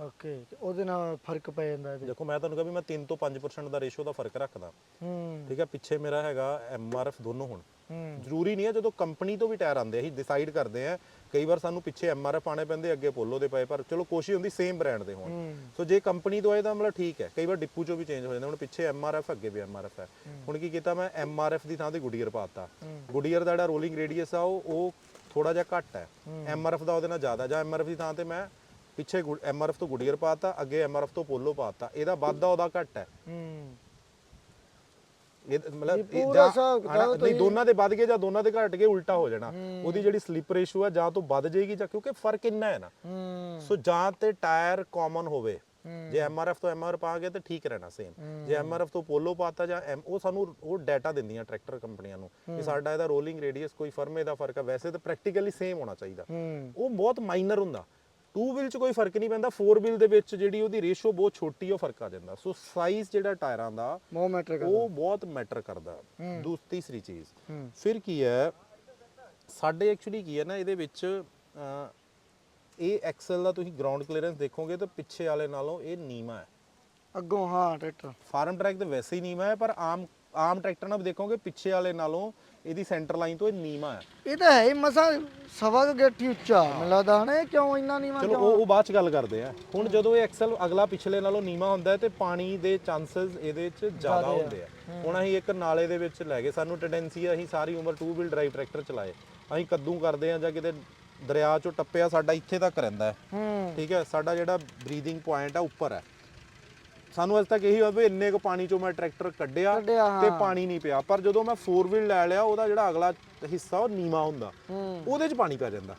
ਓਕੇ ਉਹਦੇ ਨਾਲ ਫ਼ਰਕ ਪੈ ਜਾਂਦਾ ਇਹਦੇ ਦੇਖੋ ਮੈਂ ਤੁਹਾਨੂੰ ਕਿਹਾ ਵੀ ਮੈਂ 3 ਤੋਂ 5% ਦਾ ਰੇਸ਼ੋ ਦਾ ਫ਼ਰਕ ਰੱਖਦਾ। ਹੂੰ। ਠੀਕ ਹੈ ਪਿੱਛੇ ਮੇਰਾ ਹੈਗਾ ਐਮਆਰਐਫ ਦੋਨੋਂ ਹੁਣ। ਹੂੰ। ਜ਼ਰੂਰੀ ਨਹੀਂ ਹੈ ਜਦੋਂ ਕੰਪਨੀ ਤੋਂ ਵੀ ਟਾਇਰ ਆਉਂਦੇ ਆ, ਅਸੀਂ ਡਿਸਾਈਡ ਕਰਦੇ ਆ ਕਈ ਵਾਰ ਸਾਨੂੰ ਪਿੱਛੇ ਐਮਆਰਐਫ ਆਣੇ ਪੈਂਦੇ ਅੱਗੇ ਪੋਲੋ ਦੇ ਪਏ ਪਰ ਚਲੋ ਕੋਸ਼ਿਸ਼ ਹੁੰਦੀ ਸੇਮ ਬ੍ਰਾਂਡ ਦੇ ਹੋਣ। ਸੋ ਜੇ ਕੰਪਨੀ ਤੋਂ ਆਏ ਤਾਂ ਮਤਲਬ ਠੀਕ ਹੈ ਕਈ ਵਾਰ ਡਿਪੂ ਚੋਂ ਵੀ ਚੇਂਜ ਹੋ ਜਾਂਦਾ ਹੁਣ ਪਿੱਛੇ ਐਮਆਰਐਫ ਅੱਗੇ ਵੀ ਐਮਆਰਐਫ ਹੈ। ਹੁਣ ਕੀ ਕੀਤਾ ਮੈਂ ਐਮਆਰਐਫ ਦੀ ਥਾਂ ਤੇ ਗੁੱਡੀਅਰ ਪਾਤਾ ਗੁੱਡੀਅਰ ਦਾ ਜਿਹੜਾ ਰੋਲਿੰਗ ਰੇਡੀਅਸ ਆ ਉਹ ਉਹ ਥੋੜਾ ਜਿਹਾ ਘੱਟ ਹੈ। ਐਮਆਰਐਫ ਦਾ ਉਹਦੇ ਨਾਲ ਜ਼ਿਆਦਾ ਜਾਂ ਐਮਆਰਐਫ ਦੀ ਥਾਂ ਤੇ ਮੈਂ ਪਿੱਛੇ ਐਮਆਰਐਫ ਤੋਂ ਗੁੱਡੀਅਰ ਪਾਤਾ ਅੱਗੇ ਐਮਆਰਐਫ ਤੋਂ ਪੋਲੋ ਪਾਤਾ। ਇਹਦਾ ਵਾਧਾ ਉਹਦਾ ਘੱਟ ਹੈ। ਇਹ ਮਤਲਬ ਨਹੀਂ ਦੋਨਾਂ ਦੇ ਵੱਧ ਗਏ ਜਾਂ ਦੋਨਾਂ ਦੇ ਘਟ ਗਏ ਉਲਟਾ ਹੋ ਜਾਣਾ। ਉਹਦੀ ਜਿਹੜੀ ਸਲਿਪ ਰੇਸ਼ੋ ਹੈ ਜਾਂ ਤੋਂ ਵੱਧ ਜਾਏਗੀ ਜਾਂ ਕਿਉਂਕਿ ਫ਼ਰਕ ਇੰਨਾ ਹੈ ਨਾ। ਸੋ ਜਾਂ ਤੇ ਟਾਇਰ ਕਾਮਨ ਹੋਵੇ। ਜੇ ਐਮਆਰਐਫ ਤੋਂ ਐਮਆਰ ਪਾ ਗਏ ਤਾਂ ਠੀਕ ਰਹਿਣਾ ਸੇਮ ਜੇ ਐਮਆਰਐਫ ਤੋਂ ਪੋਲੋ ਪਾਤਾ ਜਾਂ ਉਹ ਸਾਨੂੰ ਉਹ ਡਾਟਾ ਦਿੰਦੀਆਂ ਟਰੈਕਟਰ ਕੰਪਨੀਆਂ ਨੂੰ ਕਿ ਸਾਡਾ ਇਹਦਾ ਰੋਲਿੰਗ ਰੇਡੀਅਸ ਕੋਈ ਫਰਮੇ ਦਾ ਫ਼ਰਕ ਹੈ ਵੈਸੇ ਤਾਂ ਪ੍ਰੈਕਟੀਕਲੀ ਸੇਮ ਹੋਣਾ ਚਾਹੀਦਾ। ਉਹ ਬਹੁਤ ਮਾਈਨਰ ਹੁੰਦਾ। 2 ਵੀਲ 'ਚ ਕੋਈ ਫ਼ਰਕ ਨਹੀਂ ਪੈਂਦਾ 4 ਵੀਲ ਦੇ ਵਿੱਚ ਜਿਹੜੀ ਉਹਦੀ ਰੇਸ਼ੋ ਬਹੁਤ ਛੋਟੀ ਉਹ ਫ਼ਰਕ ਆ ਜਾਂਦਾ। ਸੋ ਸਾਈਜ਼ ਜਿਹੜਾ ਟਾਇਰਾਂ ਦਾ ਬਹੁਤ ਮੈਟਰ ਕਰਦਾ। ਉਹ ਬਹੁਤ ਮੈਟਰ ਕਰਦਾ। ਦੂਸ ਤੀਸਰੀ ਚੀਜ਼। ਫਿਰ ਕੀ ਹੈ ਸਾਡੇ ਐਕਚੁਅਲੀ ਕੀ ਹੈ ਨਾ ਇਹਦੇ ਵਿੱਚ ਇਹ ਐਕਸਲ ਦਾ ਤੁਸੀਂ ਗਰਾਊਂਡ ਕਲੀਅਰੈਂਸ ਦੇਖੋਗੇ ਤਾਂ ਪਿੱਛੇ ਵਾਲੇ ਨਾਲੋਂ ਇਹ ਨੀਵਾ ਹੈ। ਅੱਗੋਂ ਹਾਂ ਟਰੈਕਟਰ ਫਾਰਮ ਟਰੈਕ ਤਾਂ ਵੈਸੇ ਹੀ ਨੀਵਾ ਹੈ ਪਰ ਆਮ ਆਮ ਟਰੈਕਟਰ ਨਾਲ ਦੇਖੋਗੇ ਪਿੱਛੇ ਵਾਲੇ ਨਾਲੋਂ ਇਹਦੀ ਸੈਂਟਰ ਲਾਈਨ ਤੋਂ ਇਹ ਨੀਵਾ ਹੈ। ਇਹ ਤਾਂ ਹੈ ਹੀ ਮਸਾ ਸਵਾ ਕੁ ਗਿੱਠ ਉੱਚਾ ਮੈਨੂੰ ਲੱਗਦਾ ਹਨਾ ਇਹ ਕਿਉਂ ਇੰਨਾ ਨਹੀਂ ਚਲੋ ਉਹ ਉਹ ਬਾਅਦ ਚ ਗੱਲ ਕਰਦੇ ਆ। ਹੁਣ ਜਦੋਂ ਇਹ ਐਕਸਲ ਅਗਲਾ ਪਿਛਲੇ ਨਾਲੋਂ ਨੀਵਾ ਹੁੰਦਾ ਹੈ ਤੇ ਪਾਣੀ ਦੇ ਚਾਂਸਸ ਇਹਦੇ ਚ ਜ਼ਿਆਦਾ ਹੁੰਦੇ ਆ। ਹੁਣ ਅਸੀਂ ਇੱਕ ਨਾਲੇ ਦੇ ਵਿੱਚ ਲੈ ਗਏ ਸਾਨੂੰ ਟੈਂਡੈਂਸੀ ਆ ਅਸੀਂ ਸਾਰੀ ਉਮਰ ਟੂ ਵੀਲ ਡਰਾਈਵ ਟਰੈਕਟਰ ਚਲਾਏ। ਅਸੀਂ ਕੱਦੂ ਕਰਦੇ ਆ ਜਾਂ ਕਿਤੇ ਦਰਿਆ ਚੋਂ ਟੱਪਿਆ ਸਾਡਾ ਇੱਥੇ ਤੱਕ ਰਹਿੰਦਾ ਹੈ। ਠੀਕ ਹੈ ਸਾਡਾ ਜਿਹੜਾ ਬਰੀਥਿੰਗ ਪੁਆਇੰਟ ਆ ਉੱਪਰ ਹੈ। ਸਾਨੂੰ ਅਜੇ ਤੱਕ ਇਹੀ ਹੋਇਆ ਵੀ ਇੰਨੇ ਕੁ ਪਾਣੀ ਚੋਂ ਮੈਂ ਟਰੈਕਟਰ ਕੱਢਿਆ ਤੇ। ਪਾਣੀ ਨਹੀਂ ਪਿਆ। ਪਰ ਜਦੋਂ ਮੈਂ 4 ਵੀਲ ਲੈ ਲਿਆ ਉਹਦਾ ਜਿਹੜਾ ਅਗਲਾ ਹਿੱਸਾ ਉਹ ਨੀਵਾ ਹੁੰਦਾ। ਉਹਦੇ 'ਚ ਪਾਣੀ ਪੈ ਜਾਂਦਾ।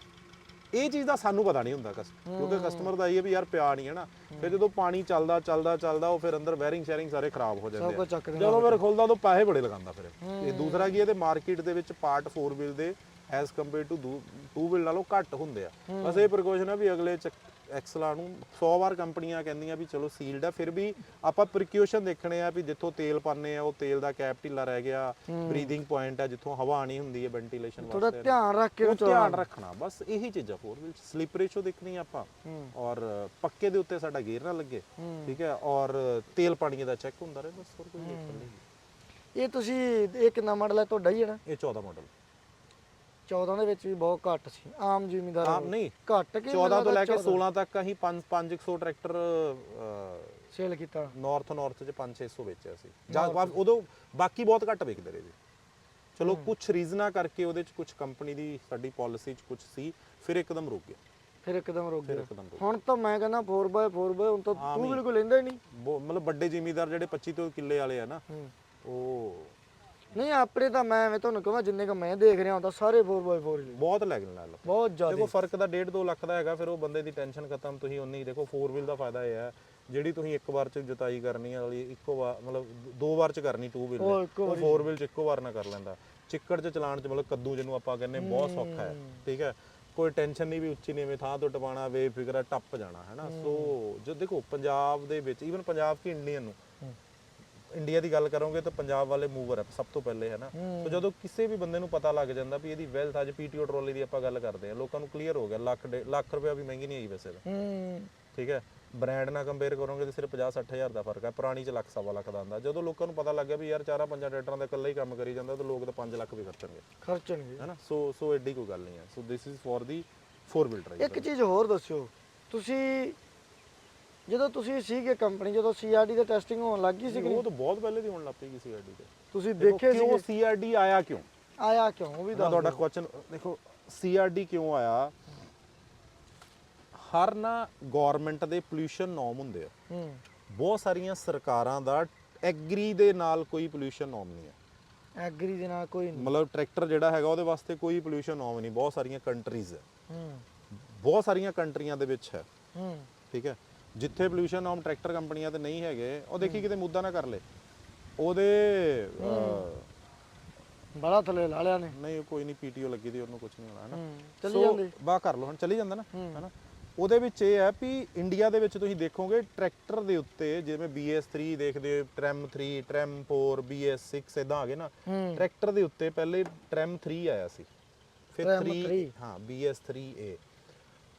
ਇਹ ਚੀਜ਼ ਦਾ ਸਾਨੂੰ ਪਤਾ ਨਹੀਂ ਹੁੰਦਾ ਕਸ ਕਿਉਂਕਿ ਕਸਟਮਰ ਦਾ ਇਹ ਵੀ ਯਾਰ ਪਿਆ ਨਹੀਂ ਹੈ ਨਾ। ਫਿਰ ਜਦੋਂ ਪਾਣੀ ਚੱਲਦਾ ਚੱਲਦਾ ਚੱਲਦਾ ਉਹ ਫਿਰ ਅੰਦਰ ਵੈਰਿੰਗ ਸ਼ੈਰਿੰਗ ਸਾਰੇ ਖਰਾਬ ਹੋ ਜਾਂਦੇ ਜਦੋਂ ਫਿਰ ਖੁੱਲਦਾ ਉਦੋਂ ਪੈਸੇ ਬੜੇ ਲਗਾਉਂਦਾ ਫਿਰ। ਇਹ। ਇਹ ਦੂਸਰਾ ਕੀ ਹੈ ਤੇ ਮਾਰਕੀਟ ਦੇ ਵਿੱਚ ਪਾਰਟ 4 ਵੀਲ ਦੇ ਐਸ ਕੰਪੇਅਰ ਟੂ 2 ਵੀਲ ਨਾਲੋਂ ਘੱਟ ਹੁੰਦੇ ਆ। ਬਸ ਇਹ ਪ੍ਰੀਕਾਸ਼ਨ ਹੈ ਵੀ ਅਗਲੇ ਐਕਸਲਾ ਨੂੰ 100 ਵਾਰ ਕੰਪਨੀਆਂ ਕਹਿੰਦੀਆਂ ਵੀ ਚਲੋ ਸੀਲਡ ਆ ਫਿਰ ਵੀ ਆਪਾਂ ਪ੍ਰੀਕਾਸ਼ਨ ਦੇਖਣੇ ਆ ਵੀ ਜਿੱਥੋਂ ਤੇਲ ਪਾਣੇ ਆ ਉਹ ਤੇਲ ਦਾ ਕੈਪ ਢਿੱਲਾ ਰਹਿ ਗਿਆ ਬਰੀਥਿੰਗ ਪੁਆਇੰਟ ਆ ਜਿੱਥੋਂ ਹਵਾ ਆਣੀ ਹੁੰਦੀ ਹੈ ਵੈਂਟੀਲੇਸ਼ਨ ਥੋੜਾ ਵਾਸਤੇ। ਧਿਆਨ ਰੱਖ ਕੇ ਧਿਆਨ ਰੱਖਣਾ ਬਸ ਇਹੀ ਚੀਜ਼ਾਂ ਫੋਰ ਵੀਲ ਸਲਿਪ ਰੇਸ਼ੋ ਦੇਖਣੀ ਆ ਆਪਾਂ। ਔਰ ਪੱਕੇ ਦੇ ਉੱਤੇ ਸਾਡਾ ਗੇਅਰ ਨਾ ਲੱਗੇ। ਠੀਕ ਹੈ ਔਰ ਤੇਲ ਪਾਣੀ ਦਾ ਚੈੱਕ ਹੁੰਦਾ ਰਹੇ ਬਸ ਹੋਰ ਕੋਈ ਦੇਖਣ ਨਹੀਂ। ਇਹ ਤੁਸੀਂ ਇਹ ਕਿੰਨਾ ਮਾਡਲ ਹੈ ਤੁਹਾਡਾ ਹੀ ਹੈ ਨਾ? ਇਹ 14 ਮਾਡਲ 14 ਦੇ ਵਿੱਚ ਵੀ ਬਹੁਤ ਘੱਟ ਸੀ ਆਮ ਜ਼ਿਮੀਂਦਾਰ ਆਮ ਨਹੀਂ ਘੱਟ ਕੇ 14 ਤੋਂ ਲੈ ਕੇ 16 ਤੱਕ ਅਸੀਂ 5 500 ਟਰੈਕਟਰ ਸੇਲ ਕੀਤਾ। ਨਾਰਥ ਨਾਰਥ ਚ 5 600 ਵੇਚਿਆ ਸੀ। ਜਾਂ ਉਦੋਂ ਬਾਕੀ ਬਹੁਤ ਘੱਟ ਵਿਕਦੇ ਰਹੇ ਜੀ ਚਲੋ ਕੁਝ ਰੀਜ਼ਨਾ ਕਰਕੇ ਉਹਦੇ ਚ ਕੁਝ ਕੰਪਨੀ ਦੀ ਸਾਡੀ ਪਾਲਿਸੀ ਚ ਕੁਝ ਸੀ ਫਿਰ ਇੱਕਦਮ ਰੁਕ ਗਿਆ। ਫਿਰ ਇੱਕਦਮ ਰੁਕ ਗਿਆ। ਹੁਣ ਤਾਂ ਮੈਂ ਕਹਿੰਦਾ 4x4x ਹੁਣ ਤਾਂ ਤੂੰ। ਬਿਲਕੁਲ ਲੈਂਦਾ ਹੀ ਨਹੀਂ। ਮਤਲਬ ਵੱਡੇ ਜ਼ਿਮੀਦਾਰ ਜਿਹੜੇ 25 ਤੋਂ ਕਿੱਲੇ ਵਾਲੇ ਆ ਨਾ। ਉਹ ਨਹੀਂ ਆਪਣੇ ਤਾਂ ਮੈਂ ਐਵੇਂ ਤੁਹਾਨੂੰ ਕਹਾਂ ਜਿੰਨੇ ਕ ਮੈਂ ਦੇਖ ਰਿਹਾ ਹੁੰਦਾ ਸਾਰੇ 4x4 ਹੀ ਬਹੁਤ ਲੈ ਗਏ ਨਾਲ। ਬਹੁਤ ਦੇਖੋ ਜ਼ਿਆਦਾ ਫ਼ਰਕ ਤਾਂ 1.5 2 ਲੱਖ ਦਾ ਹੈਗਾ ਫਿਰ ਉਹ ਬੰਦੇ ਦੀ ਟੈਨਸ਼ਨ ਖਤਮ ਤੁਸੀਂ ਉਨੀ ਦੇਖੋ 4 ਵੀਲ ਦਾ ਫਾਇਦਾ ਇਹ ਹੈ ਜਿਹੜੀ ਤੁਸੀਂ ਇੱਕ ਵਾਰ ਚ ਜੁਤਾਈ ਕਰਨੀ ਵਾਲੀ ਇੱਕੋ ਵਾਰ ਮਤਲਬ ਦੋ ਵਾਰ ਚ ਕਰਨੀ 2 ਵੀਲ ਉਹ ਇੱਕੋ ਉਹ 4 ਵੀਲ ਚ ਇੱਕੋ ਵਾਰ ਨਾ ਕਰ ਲੈਂਦਾ। ਚਿੱਕੜ ਚ ਚਲਾਣ ਚ ਮਤਲਬ ਕੱਦੂ ਜਿਹਨੂੰ ਆਪਾਂ ਕਹਿੰਦੇ ਬਹੁਤ ਸੌਖਾ ਹੈ ਠੀਕ ਹੈ? ਕੋਈ ਟੈਨਸ਼ਨ ਨਹੀਂ ਵੀ ਉੱਚੀ ਨੀਵੇਂ ਥਾਂ ਤੋਂ ਟਪਾਣਾ ਵੇ ਫਿਕਰ ਹੈ ਟੱਪ ਜਾਣਾ ਹੈ ਨਾ? ਸੋ ਜੋ ਦੇਖੋ ਪੰਜਾਬ ਦੇ ਵਿੱਚ ਈਵਨ ਪੰਜਾਬ ਕੀ ਇੰਡੀਅਨ ਨੂੰ ਇੰਡੀਆ ਦੀ ਗੱਲ ਕਰੋਗੇ ਤਾਂ ਪੰਜਾਬ ਵਾਲੇ ਮੂਵਰ ਹੈ ਸਭ ਤੋਂ ਪਹਿਲੇ ਹੈ ਨਾ। ਜਦੋਂ ਕਿਸੇ ਵੀ ਬੰਦੇ ਨੂੰ ਪਤਾ ਲੱਗ ਜਾਂਦਾ ਵੀ ਇਹਦੀ ਵੈਲਥ ਅੱਜ ਪੀਟੀਓ ਟਰੋਲੀ ਦੀ ਆਪਾਂ ਗੱਲ ਕਰਦੇ ਹਾਂ ਲੋਕਾਂ ਨੂੰ ਕਲੀਅਰ ਹੋ ਗਿਆ ਲੱਖ ਲੱਖ ਰੁਪਇਆ ਵੀ ਮਹਿੰਗੀ ਨਹੀਂ ਆਈ ਵੈਸੇ ਤਾਂ। ਹੂੰ। ਠੀਕ ਹੈ? ਬ੍ਰਾਂਡ ਨਾਲ ਕੰਪੇਅਰ ਕਰੋਗੇ ਤਾਂ ਸਿਰਫ 50 60 ਹਜ਼ਾਰ ਦਾ ਫ਼ਰਕ ਹੈ ਪੁਰਾਣੀ ਚ ਲੱਖ ਸਵਾ ਲੱਖ ਦਾ ਆਂਦਾ ਜਦੋਂ ਲੋਕਾਂ ਨੂੰ ਪਤਾ ਲੱਗ ਗਿਆ ਵੀ ਯਾਰ ਚਾਰਾਂ ਪੰਜਾਂ ਟਰੈਕਟਰਾਂ ਦਾ ਇਕੱਲਾ ਹੀ ਕੰਮ ਕਰੀ ਜਾਂਦਾ ਤਾਂ ਲੋਕ ਤਾਂ 5 ਲੱਖ ਵੀ ਖਰਚਣਗੇ। ਖਰਚਣਗੇ। ਹੈ ਨਾ? ਸੋ ਸੋ ਐਡੀ ਕੋਈ ਗੱਲ ਨਹੀਂ ਹੈ। So this is for the 4 wheel drive ਇੱਕ ਚੀਜ਼ ਹੋਰ ਦੱਸਿਓ। ਤੁਸੀਂ ਜਦੋਂ ਤੁਸੀਂ ਸੀਗੇ ਕੰਪਨੀ ਜਦੋਂ ਸੀਆਰਡੀ ਦੀ ਟੈਸਟਿੰਗ ਹੋਣ ਲੱਗੀ ਸੀ ਉਹ ਤਾਂ ਬਹੁਤ ਪਹਿਲੇ ਦੀ ਹੋਣ ਲੱਗ ਪਈ ਸੀਆਰਡੀ ਤੇ। ਤੁਸੀਂ ਦੇਖੋ ਦੇਖੇ ਕਿਉਂ ਸੀ ਸੀਆਰਡੀ ਆਇਆ ਕਿਉਂ? ਆਇਆ ਕਿਉਂ? ਉਹ ਵੀ ਮੈਂ ਦੱਸ ਤੁਹਾਡਾ ਦਿਓ। ਕੁਐਸਚਨ ਦੇਖੋ ਸੀਆਰਡੀ ਕਿਉਂ ਆਇਆ? ਹਰ ਨਾ ਗਵਰਨਮੈਂਟ ਦੇ ਪੋਲੂਸ਼ਨ ਨੋਰਮ ਹੁੰਦੇ ਆ। ਹੂੰ। ਬਹੁਤ ਸਾਰੀਆਂ ਸਰਕਾਰਾਂ ਦਾ ਐਗਰੀ ਦੇ ਨਾਲ ਕੋਈ ਪੋਲੂਸ਼ਨ ਨੋਰਮ ਨਹੀਂ ਹੈ ਐਗਰੀ ਦੇ ਨਾਲ ਕੋਈ ਨਹੀਂ। ਮਤਲਬ ਟਰੈਕਟਰ ਜਿਹੜਾ ਹੈਗਾ ਉਹਦੇ ਵਾਸਤੇ ਕੋਈ ਪੋਲੂਸ਼ਨ ਨੋਰਮ ਨਹੀਂ। ਬਹੁਤ ਸਾਰੀਆਂ ਕੰਟਰੀਜ਼ ਹੈ ਹੂੰ। ਬਹੁਤ ਸਾਰੀਆਂ ਕੰਟਰੀਆਂ ਦੇ ਵਿੱਚ ਹੈ। ਹੂੰ। ਠੀਕ ਹੈ? ਜਿੱਥੇ ਪੋਲੂਸ਼ਨ ਨੋਰਮ ਟਰੈਕਟਰ ਕੰਪਨੀਆਂ ਤੇ ਨਹੀਂ ਹੈਗੇ ਉਹ ਦੇਖੀ ਕਿਤੇ ਮੁੱਦਾ ਨਾ ਕਰ ਲੇ। ਉਹਦੇ ਅਹ, ਬੜਾ ਥੱਲੇ ਲਾ ਲਿਆ ਨੇ। ਨਹੀਂ ਉਹ ਕੋਈ ਨਹੀਂ ਪੀਟੀਓ ਲੱਗੀ ਦੀ ਉਹਨੂੰ ਕੁਝ ਨਹੀਂ ਹੋਣਾ ਹੈ ਨਾ ਹੂੰ ਚੱਲੀ ਸੋ, ਜਾਂਦੇ। ਕਰ ਲਓ ਹੁਣ ਚੱਲੀ ਜਾਂਦਾ ਨਾ ਹੂੰ। ਹੈਨਾ। ਉਹਦੇ ਵਿੱਚ ਇਹ ਹੈ ਵੀ ਇੰਡੀਆ ਦੇ ਵਿੱਚ ਤੁਸੀਂ ਦੇਖੋਗੇ ਟਰੈਕਟਰ ਦੇ ਉੱਤੇ ਜਿਵੇਂ BS3 ਦੇਖਦੇ ਹੋ ਟ੍ਰੈਮ 3 ਟ੍ਰੈਮ 4 BS6 ਇਦਾਂ ਆ ਗਏ ਨਾ। ਹੂੰ। ਟਰੈਕਟਰ ਦੇ ਉੱਤੇ ਪਹਿਲੇ ਟ੍ਰੈਮ 3 ਆਇਆ ਸੀ। ਫਿਰ TREM 3 3 ਹਾਂ BS3A ਇਹ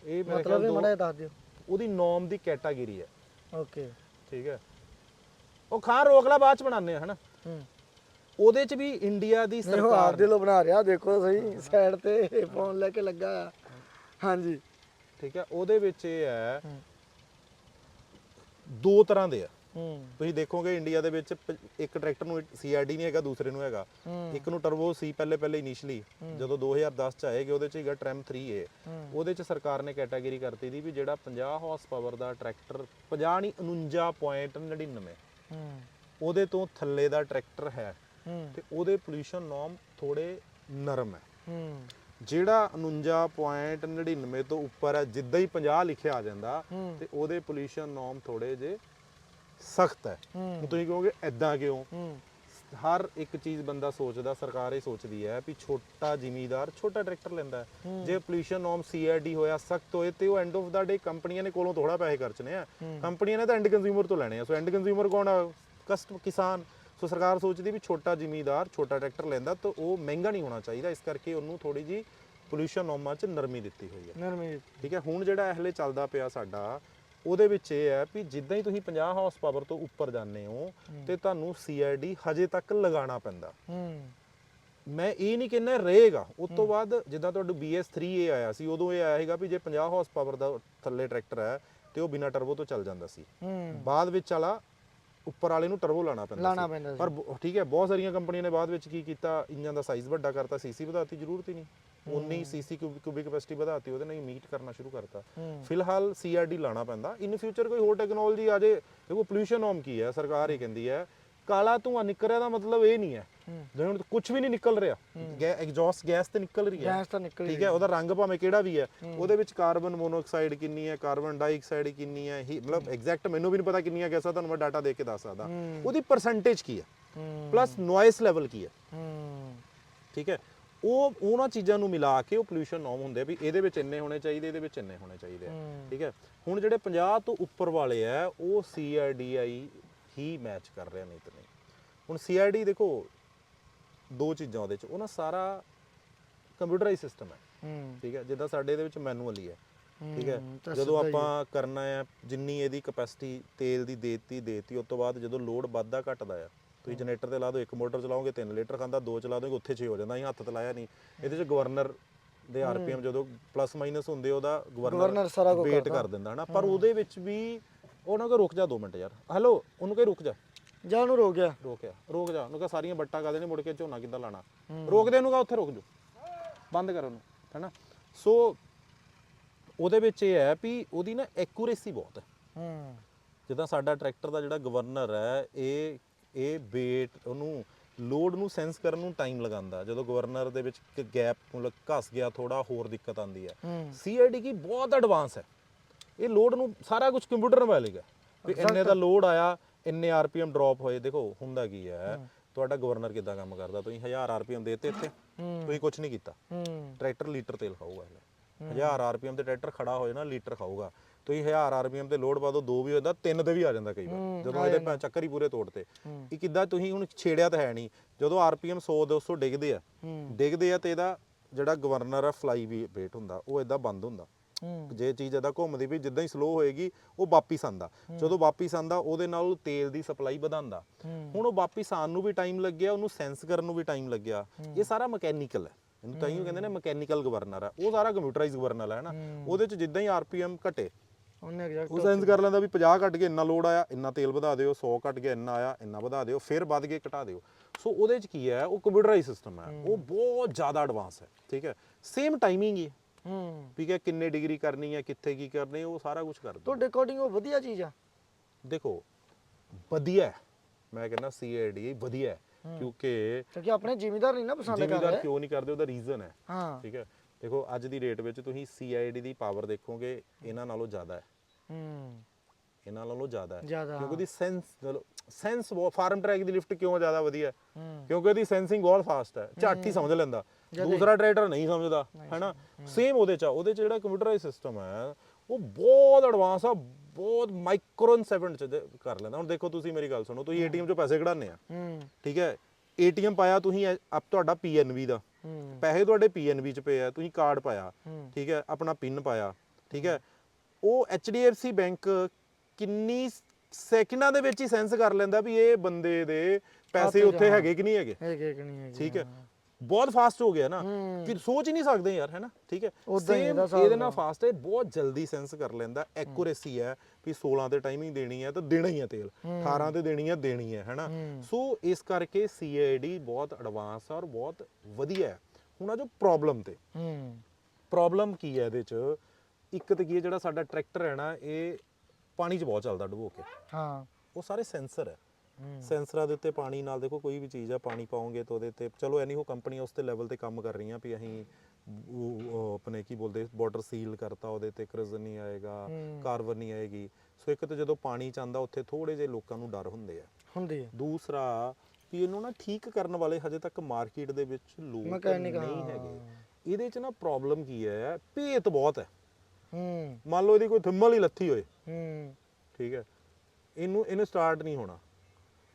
ਮੇਰੇ ਮਤਲਬ ਖਿਆਲ ਇਹ ਦੋ ਮੜਾ ਦੱਸ ਦਿਓ। ਉਹਦੀ ਨੋਮ ਦੀ ਕੈਟਾਗਰੀ ਹੈ। ਓਕੇ। ਠੀਕ ਹੈ। ਉਹ ਖਾਂ ਰੋਕ ਲਾ ਬਾਅਦ ਚ ਬਣਾਉਂਦੇ ਆ ਹਨਾ? ਹੂੰ। ਉਹਦੇ ਚ ਵੀ ਇੰਡੀਆ ਦੀ ਸਰਕਾਰ ਆਪ ਦੇ ਲੋ ਬਣਾ ਰਿਹਾ ਦੇਖੋ ਸਹੀ ਸਾਈਡ ਤੇ ਫੋਨ ਲੈ ਕੇ ਲੱਗਾ ਆ। ਹਾਂਜੀ। ਠੀਕ ਹੈ ਉਹਦੇ ਵਿੱਚ ਇਹ ਹੈ ਹੂੰ। ਦੋ ਤਰ੍ਹਾਂ ਦੇ ਆ। ਤੁਸੀਂ ਦੇਖੋਗੇ ਇੰਡੀਆ ਦੇ ਵਿੱਚ ਪ- ਇੱਕ ਟਰੈਕਟਰ ਨੂੰ ਸੀਆਰਡੀ ਨਹੀਂ ਹੈਗਾ ਦੂਸਰੇ ਨੂੰ ਹੈਗਾ। ਇੱਕ ਨੂੰ ਟਰਬੋ ਸੀ ਪਹਿਲੇ ਪਹਿਲੇ ਇਨੀਸ਼ੀਅਲੀ ਜਦੋਂ 2010 ਚ ਆਏਗੇ ਉਹਦੇ ਚ ਹੈਗਾ ਟ੍ਰੈਮ 3A ਹੂੰ। ਉਹਦੇ ਚ ਸਰਕਾਰ ਨੇ ਕੈਟਾਗਰੀ ਕਰਤੀ ਦੀ ਵੀ ਜਿਹੜਾ 50 ਹਾਰਸ ਪਾਵਰ ਦਾ ਟਰੈਕਟਰ 50 ਨਹੀਂ 49.99 ਹੂੰ। ਉਹਦੇ ਤੋਂ ਥੱਲੇ ਦਾ ਟਰੈਕਟਰ ਹੈ ਹੂੰ। ਤੇ ਉਹਦੇ ਪੋਲੂਸ਼ਨ ਨੋਰਮ ਥੋੜੇ ਨਰਮ ਹੈ। ਹੂੰ। ਜਿਹੜਾ 49.99 ਤੋਂ ਉੱਪਰ ਹੈ ਜਿੱਦਾਂ ਹੀ 50 ਲਿਖਿਆ ਆ ਜਾਂਦਾ। ਤੇ ਉਹਦੇ ਪੋਲੂਸ਼ਨ ਨੋਰਮ ਥੋੜੇ ਜੇ ਸਖਤ ਹੈ। ਹੁਣ ਤੁਸੀਂ ਕਹੋਗੇ ਐਦਾਂ ਕਿਉਂ? ਹਰ ਇੱਕ ਚੀਜ਼ ਬੰਦਾ ਸੋਚਦਾ ਸਰਕਾਰ ਇਹ ਸੋਚਦੀ ਹੈ ਵੀ ਛੋਟਾ ਜ਼ਿਮੀਦਾਰ ਛੋਟਾ ਟਰੈਕਟਰ ਲੈਂਦਾ ਜੇ ਪੋਲੂਸ਼ਨ ਨੋਰਮ ਸੀਆਰਡੀ ਹੋਇਆ ਸਖਤ ਹੋਏ ਤੇ ਉਹ ਐਂਡ ਆਫ ਦਾ ਡੇ ਕੰਪਨੀਆਂ ਨੇ ਕੋਲੋਂ ਥੋੜਾ ਪੈਸੇ ਖਰਚਣੇ ਆ। ਕੰਪਨੀਆਂ ਨੇ ਤਾਂ ਐਂਡ ਕੰਜ਼ਿਊਮਰ ਤੋਂ ਲੈਣੇ ਆ। ਸੋ ਐਂਡ ਕੰਜ਼ਿਊਮਰ ਕੌਣ ਆ? ਕਸਟ ਕਿਸਾਨ। ਸੋ ਸਰਕਾਰ ਸੋਚਦੀ ਵੀ ਛੋਟਾ ਜ਼ਿਮੀਦਾਰ ਛੋਟਾ ਟਰੈਕਟਰ ਲੈਂਦਾ ਤਾਂ ਉਹ ਮਹਿੰਗਾ ਨਹੀਂ ਹੋਣਾ ਚਾਹੀਦਾ। ਇਸ ਕਰਕੇ ਉਹਨੂੰ ਥੋੜੀ ਜੀ ਪੋਲੂਸ਼ਨ ਨੋਰਮਾਂ 'ਚ ਨਰਮੀ ਦਿੱਤੀ ਹੋਈ ਹੈ। ਨਰਮੀ ਠੀਕ ਹੈ? ਹੁਣ ਜਿਹੜਾ ਇਹਲੇ ਚੱਲਦਾ ਪਿਆ ਸਾਡਾ ਉਹਦੇ ਵਿੱਚ ਇਹ ਹੈ ਵੀ ਜਿੱਦਾਂ ਹੀ ਤੁਸੀਂ 50 ਹਾਰਸ ਪਾਵਰ ਤੋਂ ਉੱਪਰ ਜਾਂਦੇ ਹੋ ਤੇ ਤੁਹਾਨੂੰ ਸੀਆਰਡੀ ਹਜੇ ਤੱਕ ਲਗਾਉਣਾ ਪੈਂਦਾ। ਹੂੰ। ਮੈਂ ਇਹ ਨਹੀਂ ਕਹਿੰਦਾ ਰਹੇਗਾ। ਉਸ ਤੋਂ ਬਾਅਦ ਜਿੱਦਾਂ ਤੁਹਾਡਾ BS3A ਆਇਆ ਸੀ ਉਦੋਂ ਇਹ ਆਇਆ ਸੀਗਾ ਵੀ ਜੇ 50 ਹਾਰਸ ਪਾਵਰ ਦਾ ਥੱਲੇ ਟਰੈਕਟਰ ਹੈ ਤੇ ਉਹ ਬਿਨਾ ਟਰਬੋ ਤੋਂ ਚੱਲ ਜਾਂਦਾ ਸੀ। ਬਾਅਦ ਵਿੱਚ ਵਾਲਾ ਉੱਪਰ ਵਾਲੇ ਨੂੰ ਟਰਬੋ ਲਾਣਾ ਪੈਂਦਾ ਲਾਣਾ ਸੀ। ਪਰ ਠੀਕ ਹੈ ਬਹੁਤ ਸਾਰੀਆਂ ਕੰਪਨੀਆਂ ਨੇ ਬਾਅਦ ਵਿੱਚ ਕੀ ਕੀਤਾ? ਇੰਜਨ ਦਾ ਸਾਈਜ਼ ਵੱਡਾ ਕਰਤਾ ਸੀਸੀ ਵਧਾਤੀ ਜ਼ਰੂਰਤ ਹੀ ਨਹੀਂ। ਉਨੀ ਸੀਸੀ ਕਿਊਬਿਕ ਕਪੈਸਿਟੀ ਵਧਾਤੀ ਉਹਦੇ ਨਾਲ ਹੀ ਮੀਟ ਕਰਨਾ ਸ਼ੁਰੂ ਕਰਤਾ। ਹੂੰ। ਫਿਲਹਾਲ ਸੀਆਰਡੀ ਲਾਣਾ ਪੈਂਦਾ। ਇਨ ਫਿਊਚਰ ਕੋਈ ਹੋਰ ਟੈਕਨੋਲੋਜੀ ਆ ਜੇ ਦੇਖੋ ਪੋਲੂਸ਼ਨ ਨੋਮ ਕੀ ਹੈ ਸਰਕਾਰ ਇਹ ਕਹਿੰਦੀ ਹੈ ਕਾਲਾ ਧੂੰਆਂ ਨਿਕਲ ਰਿਹਾ ਦਾ ਮਤਲਬ ਇਹ ਨਹੀਂ ਹੈ। ਹੂੰ। ਜਿਵੇਂ ਹੁਣ ਕੁਝ ਵੀ ਨਹੀਂ ਨਿਕਲ ਰਿਹਾ ਐਗਜ਼ੌਸਟ ਗੈਸ ਤੇ ਨਿਕਲ ਰਹੀ ਹੈ। ਗੈਸ ਤਾਂ ਨਿਕਲ ਠੀਕ ਹੈ ਉਹਦਾ ਰੰਗ ਭਾਵੇਂ ਕਿਹੜਾ ਵੀ ਹੈ ਉਹਦੇ ਵਿੱਚ ਕਾਰਬਨ ਮੋਨੋਆਕਸਾਈਡ ਕਿੰਨੀ ਹੈ ਕਾਰਬਨ ਡਾਈਆਕਸਾਈਡ ਕਿੰਨੀ ਹੈ ਹੀ ਮਤਲਬ ਐਗਜ਼ੈਕਟ ਮੈਨੂੰ ਵੀ ਨਹੀਂ ਪਤਾ ਕਿੰਨੀਆਂ ਗੈਸਾਂ ਤੁਹਾਨੂੰ ਮੈਂ ਡਾਟਾ ਦੇ ਕੇ ਦੱਸ ਸਕਦਾ। ਹੂੰ। ਉਹਦੀ ਪਰਸੈਂਟੇਜ ਕੀ ਹੈ? ਹੂੰ। ਪਲੱਸ ਨੋਇਸ ਲੈਵਲ ਕੀ ਹੈ? ਹੂੰ। ਠੀਕ ਹੈ? ਉਹ ਉਹਨਾਂ ਚੀਜ਼ਾਂ ਨੂੰ ਮਿਲਾ ਕੇ ਉਹ ਪੋਲੂਸ਼ਨ ਨੋਮ ਹੁੰਦੇ ਆ ਵੀ ਇਹਦੇ ਵਿੱਚ ਇੰਨੇ ਹੋਣੇ ਚਾਹੀਦੇ ਇਹਦੇ ਵਿੱਚ ਇੰਨੇ ਹੋਣੇ ਚਾਹੀਦੇ ਆ। ਠੀਕ ਹੈ? ਹੁਣ ਜਿਹੜੇ 50 ਤੋਂ ਉੱਪਰ ਵਾਲੇ ਆ ਉਹ CRDI ਹੀ ਮੈਚ ਕਰ ਰਿਹਾ ਨਹੀਂ ਤੇ ਨਹੀਂ ਹੁਣ CRD ਦੇਖੋ ਦੋ ਚੀਜ਼ਾਂ ਉਹਦੇ ਚ ਉਹ ਨਾ ਸਾਰਾ ਕੰਪਿਊਟਰਾਈਜ਼ ਸਿਸਟਮ ਹੈ। ਠੀਕ ਹੈ? ਜਿੱਦਾਂ ਸਾਡੇ ਇਹਦੇ ਵਿੱਚ ਮੈਨੂਅਲੀ ਹੈ। ਠੀਕ ਹੈ? ਜਦੋਂ। ਆਪਾਂ ਕਰਨਾ ਹੈ ਜਿੰਨੀ ਇਹਦੀ ਕਪੈਸਿਟੀ ਤੇਲ ਦੀ ਦੇਤੀ ਦੇਤੀ ਉਸ ਤੋਂ ਬਾਅਦ ਜਦੋਂ ਲੋਡ ਵੱਧਦਾ ਘਟਦਾ ਆ ਤੁਸੀਂ ਜਨਰੇਟਰ ਤੇ ਲਾ ਦਿਓ ਇੱਕ ਮੋਟਰ ਚਲਾਓਗੇ 3 ਲੀਟਰ ਖਾਂਦਾ ਦੋ ਚਲਾ ਦੋਗੇ ਉੱਥੇ 6 ਹੋ ਜਾਂਦਾ ਅਸੀਂ ਹੱਥ ਤੇ ਲਾਇਆ ਨਹੀਂ। ਇਹਦੇ ਚ ਗਵਰਨਰ ਦੇ ਆਰਪੀਐਮ ਜਦੋਂ ਪਲੱਸ ਮਾਈਨਸ ਹੁੰਦੇ ਉਹਦਾ ਗਵਰਨਰ ਸਾਰਾ ਕੁਝ ਵੇਟ। ਕਰ ਦਿੰਦਾ ਹਨਾ? ਪਰ ਉਹਦੇ ਵਿੱਚ ਵੀ ਉਹਨਾਂ ਕੋ ਰੁਕ ਜਾ 2 ਮਿੰਟ ਯਾਰ। ਹੈਲੋ ਉਹਨੂੰ ਕਹੇ ਰੁਕ ਜਾ। ਜਾਂ ਉਹਨੂੰ ਰੋ ਗਿਆ ਰੋਕਿਆ ਰੋਕ ਜਾ। ਉਹਨੂੰ ਕਹ ਸਾਰੀਆਂ ਬੱਟਾਂ ਕਾਦੇ ਨੇ? ਮੁੜ ਕੇ ਝੋਨਾ ਕਿੱਦਾਂ ਲਾਣਾ ਰੋਕ ਦੇ ਉਹਨੂੰ ਕਹ ਉੱਥੇ ਰੁਕ ਜਾ। ਬੰਦ ਕਰ ਉਹਨੂੰ ਹੈਨਾ? ਸੋ ਉਹਦੇ ਵਿੱਚ ਇਹ ਹੈ ਵੀ ਉਹਦੀ ਨਾ ਐਕੂਰੇਸੀ ਬਹੁਤ ਹੈ। ਹੂੰ। ਜਿੱਦਾਂ ਸਾਡਾ ਟਰੈਕਟਰ ਦਾ ਜਿਹੜਾ ਗਵਰਨਰ ਹੈ ਇਹ ਇਹ ਵੇਟ ਉਹਨੂੰ ਲੋਡ ਨੂੰ ਸੈਂਸ ਕਰਨ ਨੂੰ ਟਾਈਮ ਲਗਾਉਂਦਾ। ਜਦੋਂ ਗਵਰਨਰ ਦੇ ਵਿੱਚ ਇੱਕ ਗੈਪ ਮਤਲਬ ਘਸ ਗਿਆ ਥੋੜਾ ਹੋਰ ਦਿੱਕਤ ਆਉਂਦੀ ਹੈ। ਸੀਆਈਡੀ ਕੀ ਬਹੁਤ ਐਡਵਾਂਸ ਹੈ। ਇਹ ਲੋਡ ਨੂੰ ਸਾਰਾ ਕੁਝ ਕੰਪਿਊਟਰ ਨਾਲ ਮੈਲੇਗਾ ਵੀ ਇੰਨੇ ਦਾ ਲੋਡ ਆਇਆ ਇੰਨੇ ਆਰਪੀਐਮ ਡ੍ਰੌਪ ਹੋਏ ਦੇਖੋ ਹੁੰਦਾ ਕੀ ਹੈ? ਤੁਹਾਡਾ ਗਵਰਨਰ ਕਿੱਦਾਂ ਕੰਮ ਕਰਦਾ? ਤੁਸੀਂ 1000 ਆਰਪੀਐਮ ਦੇਤੇ ਇੱਥੇ। ਤੁਸੀਂ ਕੁਝ ਨਹੀਂ ਕੀਤਾ। ਟਰੈਕਟਰ ਲੀਟਰ ਤੇਲ ਖਾਊਗਾ ਇਹ। 1000 ਆਰਪੀਐਮ ਤੇ ਟਰੈਕਟਰ ਖੜਾ ਹੋ ਜਾਣਾ ਲੀਟਰ ਖਾਊਗਾ। ਤੁਸੀਂ 1000 ਆਰਪੀਐਮ ਤੇ ਲੋਡ ਪਾ ਦੋ ਦੋ ਵੀ ਹੋ ਜਾਂਦਾ ਤਿੰਨ ਤੇ ਵੀ ਆ ਜਾਂਦਾ ਕਈ ਵਾਰ। ਜਦੋਂ ਇਹਦੇ ਭੈਂ ਚੱਕਰ ਹੀ ਪੂਰੇ ਤੋੜਤੇ। ਇਹ ਕਿੱਦਾਂ ਤੁਸੀਂ ਹੁਣ ਛੇੜਿਆ ਤਾਂ ਹੈ ਨਹੀਂ। ਜਦੋਂ ਆਰਪੀਐਮ 100 200 ਡਿੱਗਦੇ ਆ ਡਿੱਗਦੇ ਆ ਤੇ ਇਹਦਾ ਜਿਹੜਾ ਗਵਰਨਰ ਆ ਫਲਾਈ ਵੀ ਵੇਟ ਹੁੰਦਾ ਉਹ ਇਦਾਂ ਬੰਦ ਹੁੰਦਾ। ਜੇ ਚੀਜ਼ ਇਦਾਂ ਘੁੰਮਦੀ ਵੀ ਜਿੱਦਾਂ ਹੀ ਸਲੋ ਹੋਏਗੀ ਉਹ ਵਾਪਿਸ ਆਂਦਾ ਜਦੋਂ ਵਾਪਿਸ ਆਂਦਾ ਉਹਦੇ ਨਾਲ ਤੇਲ ਦੀ ਸਪਲਾਈ ਵਧਾਉਂਦਾ। ਹੂੰ। ਹੁਣ ਉਹ ਵਾਪਿਸ ਆਉਣ ਨੂੰ ਵੀ ਟਾਈਮ ਲੱਗਿਆ ਉਹਨੂੰ ਸੈਂਸ ਕਰਨ ਨੂੰ ਵੀ ਟਾਈਮ ਲੱਗਿਆ। ਇਹ ਸਾਰਾ ਮਕੈਨੀਕਲ ਹੈ। ਇਹਨੂੰ ਤਾਂ ਹੀ ਕਹਿੰਦੇ ਨੇ ਮਕੈਨੀਕਲ ਗਵਰਨਰ ਹੈ ਉਹ ਸਾਰਾ ਕੰਪਿਊਟਰਾਈਜ਼ ਗਵਰਨਰ ਹੈ ਨਾ? ਉਹਦੇ ਚ ਜਿੱਦਾਂ ਹੀ ਆਰਪੀਐਮ ਘਟੇ ਉਹਨੇ ਐਗਜ਼ੈਕਟ ਉਹ ਸੈਂਸ ਕਰ ਲੈਂਦਾ ਵੀ 50 ਘਟ ਗਏ ਇੰਨਾ ਲੋਡ ਆਇਆ ਇੰਨਾ ਤੇਲ ਵਧਾ ਦਿਓ 100 ਘਟ ਗਿਆ ਇੰਨਾ ਆਇਆ ਇੰਨਾ ਵਧਾ ਦਿਓ ਫਿਰ ਵੱਧ ਗਏ ਘਟਾ ਦਿਓ। ਸੋ ਉਹਦੇ ਚ ਕੀ ਹੈ ਉਹ ਕੰਪਿਊਟਰਾਈਜ਼ ਸਿਸਟਮ ਹੈ। ਉਹ ਬਹੁਤ ਜ਼ਿਆਦਾ ਐਡਵਾਂਸ ਹੈ ਠੀਕ ਹੈ? ਸੇਮ ਟਾਈਮਿੰਗ ਹੀ ਹੈ। ਵੀ ਕਿ ਕਿੰਨੇ ਡਿਗਰੀ ਕਰਨੀ ਹੈ ਕਿੱਥੇ ਕੀ ਕਰਨੀ ਉਹ ਸਾਰਾ ਕੁਝ ਕਰ ਦਿੰਦਾ ਤੁਹਾਡੇ ਅਕੋਰਡਿੰਗ ਉਹ ਵਧੀਆ ਚੀਜ਼ ਆ। ਦੇਖੋ ਵਧੀਆ ਮੈਂ ਕਹਿੰਦਾ ਸੀਏਡੀ ਵਧੀਆ ਹੈ ਕਿਉਂਕਿ ਕਿਉਂਕਿ ਆਪਣੇ ਜ਼ਿਮੀਦਾਰ ਨਹੀਂ ਨਾ ਪਸੰਦ ਕਰ ਜ਼ਿਮੀਦਾਰ ਕਿਉਂ ਨਹੀਂ ਕਰਦੇ ਉਹਦਾ ਰੀਜ਼ਨ ਹੈ। ਹਾਂ। ਠੀਕ ਹੈ? ਦੇਖੋ ਅੱਜ ਦੀ ਡੇਟ ਵਿੱਚ ਤੁਸੀਂ ਸੀਆਈਡੀ ਦੀ ਪਾਵਰ ਦੇਖੋਗੇ ਇਹਨਾਂ ਨਾਲੋਂ ਜ਼ਿਆਦਾ ਹੈ। ਹੂੰ। ਇਹਨਾਂ ਨਾਲੋਂ ਜ਼ਿਆਦਾ ਹੈ। ਜ਼ਿਆਦਾ। ਕਿਉਂਕਿ ਉਹਦੀ ਸੈਂਸ ਸੈਂਸ ਫਾਰਮ ਟਰੈਕ ਦੀ ਲਿਫਟ ਕਿਉਂ ਜ਼ਿਆਦਾ ਵਧੀਆ ਹੈ? ਹੂੰ। ਕਿਉਂਕਿ ਉਹਦੀ ਸੈਂਸਿੰਗ ਬਹੁਤ ਫਾਸਟ ਹੈ। ਝੱਟ ਹੀ ਸਮਝ ਲੈਂਦਾ। ਦੂਸਰਾ ਟਰੈਕਟਰ ਨਹੀਂ ਸਮਝਦਾ ਹੈਨਾ? ਸੇਮ ਉਹਦੇ ਚ ਆ, ਉਹਦੇ ਚ ਜਿਹੜਾ ਕੰਪਿਊਟਰਾਈਜ਼ ਸਿਸਟਮ ਹੈ ਉਹ ਬਹੁਤ ਐਡਵਾਂਸ ਆ ਬਹੁਤ ਮਾਈਕਰੋਨ ਸੈਕਿੰਡ ਚ ਦੇ- ਕਰ ਲੈਂਦਾ। ਹੁਣ ਦੇਖੋ ਤੁਸੀਂ ਮੇਰੀ ਗੱਲ ਸੁਣੋ ਤੁਸੀਂ ਏਟੀਐਮ ਚੋਂ ਪੈਸੇ ਕਢਾਉਂਦੇ ਆ। ਹੂੰ। ਠੀਕ ਹੈ? ਏਟੀਐਮ ਪਾਇਆ ਤੁਸੀਂ ਅਪ ਤੁਹਾਡਾ ਪੀਐਨਬੀ ਦਾ। ਹੂੰ। ਪੈਸੇ ਤੁਹਾਡੇ ਪੀਐਨਬੀ ਚ ਪਏ ਆ ਤੁਸੀਂ ਕਾਰਡ ਪਾਇਆ। ਹੂੰ। ਠੀਕ ਹੈ? ਆਪਣਾ ਪਿਨ ਪਾਇਆ। ਠੀਕ ਹੈ? ਉਹ HDFC ਬੈਂਕ ਕਿੰਨੀ ਸੈਕਿੰਡਾਂ ਦੇ ਵਿੱਚ ਹੀ ਸੈਂਸ ਕਰ ਲੈਂਦਾ ਵੀ ਇਹ ਬੰਦੇ ਦੇ ਪੈਸੇ ਉੱਥੇ। ਹੈਗੇ ਕਿ ਨਹੀਂ ਹੈਗੇ। ਹੈਗੇ ਕਿ ਨਹੀਂ ਹੈਗੇ ਠੀਕ ਹੈ। ਬਹੁਤ ਫਾਸਟ ਹੋ ਗਿਆ ਨਾ। ਕਿ ਸੋਚ ਹੀ ਨਹੀਂ ਸਕਦੇ ਯਾਰ ਹੈਨਾ ਠੀਕ ਹੈ। Same ਇਹਦਾ ਨਾਲ। ਫਾਸਟ ਹੈ ਬਹੁਤ ਜਲਦੀ ਸੈਂਸ ਕਰ ਲੈਂਦਾ। ਐਕੂਰੇਸੀ ਹੈ ਵੀ 16 ਤੇ ਟਾਈਮਿੰਗ ਦੇਣੀ ਹੈ ਤਾਂ ਦੇਣਾ ਹੀ ਹੈ ਤੇਲ। 18 ਤੇ ਦੇਣੀ ਹੈ ਦੇਣੀ ਹੈ ਹੈਨਾ। ਸੋ ਇਸ ਕਰਕੇ CAD ਬਹੁਤ ਐਡਵਾਂਸ ਔਰ ਬਹੁਤ ਵਧੀਆ ਹੈ। ਹੁਣ ਆ ਜੋ ਪ੍ਰੋਬਲਮ ਤੇ। ਪ੍ਰੋਬਲਮ ਕੀ ਹੈ ਇਹਦੇ ਚ? ਇੱਕ ਤਾਂ ਕੀ ਹੈ ਜਿਹੜਾ ਸਾਡਾ ਟਰੈਕਟਰ ਹੈ ਨਾ ਇਹ ਪਾਣੀ 'ਚ ਬਹੁਤ ਚੱਲਦਾ ਡੁਬੋ ਕੇ। ਹਾਂ। ਉਹ ਸਾਰੇ ਸੈਂਸਰ ਹੈ। ਹੂੰ। ਸੈਂਸਰਾਂ ਦੇ ਉੱਤੇ ਪਾਣੀ ਨਾਲ ਦੇਖੋ ਕੋਈ ਵੀ ਚੀਜ਼ ਆ ਪਾਣੀ ਪਾਓਗੇ ਤਾਂ ਉਹਦੇ ਤੇ ਚਲੋ ਐਨੀ ਉਹ ਕੰਪਨੀਆਂ ਉਸ ਤੇ ਲੈਵਲ ਤੇ ਕੰਮ ਕਰ ਰਹੀਆਂ ਵੀ ਅਸੀਂ ਉਹ- ਆਪਣੇ ਕੀ ਬੋਲਦੇ ਬਾਰਡਰ ਸੀਲ ਕਰਤਾ ਉਹਦੇ ਤੇ ਕਰਜ਼ਨ ਨਹੀਂ ਆਏਗਾ ਹੂੰ। ਕਾਰਬਨ ਨਹੀਂ ਆਏਗੀ। ਸੋ ਇੱਕ ਤਾਂ ਜਦੋਂ ਪਾਣੀ ਚ ਆਂਦਾ ਉੱਥੇ ਥੋੜੇ ਜਿਹੇ ਲੋਕਾਂ ਨੂੰ ਡਰ ਹੁੰਦੇ ਆ। ਹੁੰਦੀ ਹੈ ਦੂਸਰਾ ਵੀ ਇਹਨੂੰ ਨਾ ਠੀਕ ਕਰਨ ਵਾਲੇ ਹਜੇ ਤੱਕ ਮਾਰਕੀਟ ਦੇ ਵਿੱਚ ਲੋਕ ਨਹੀਂ ਹਾਂ। ਹੈਗੇ। ਇਹਦੇ ਚ ਨਾ ਪ੍ਰੋਬਲਮ ਕੀ ਹੈ ਭੇਤ ਬਹੁਤ ਹੈ। ਹੂੰ। ਮੰਨ ਲਓ ਇਹਦੀ ਕੋਈ ਥੰਮਲ ਹੀ ਲੱਥੀ ਹੋਏ। ਹੂੰ। ਠੀਕ ਹੈ। ਇਹਨੂੰ ਇਹਨੂੰ ਸਟਾਰਟ ਨਹੀਂ ਹੋਣਾ।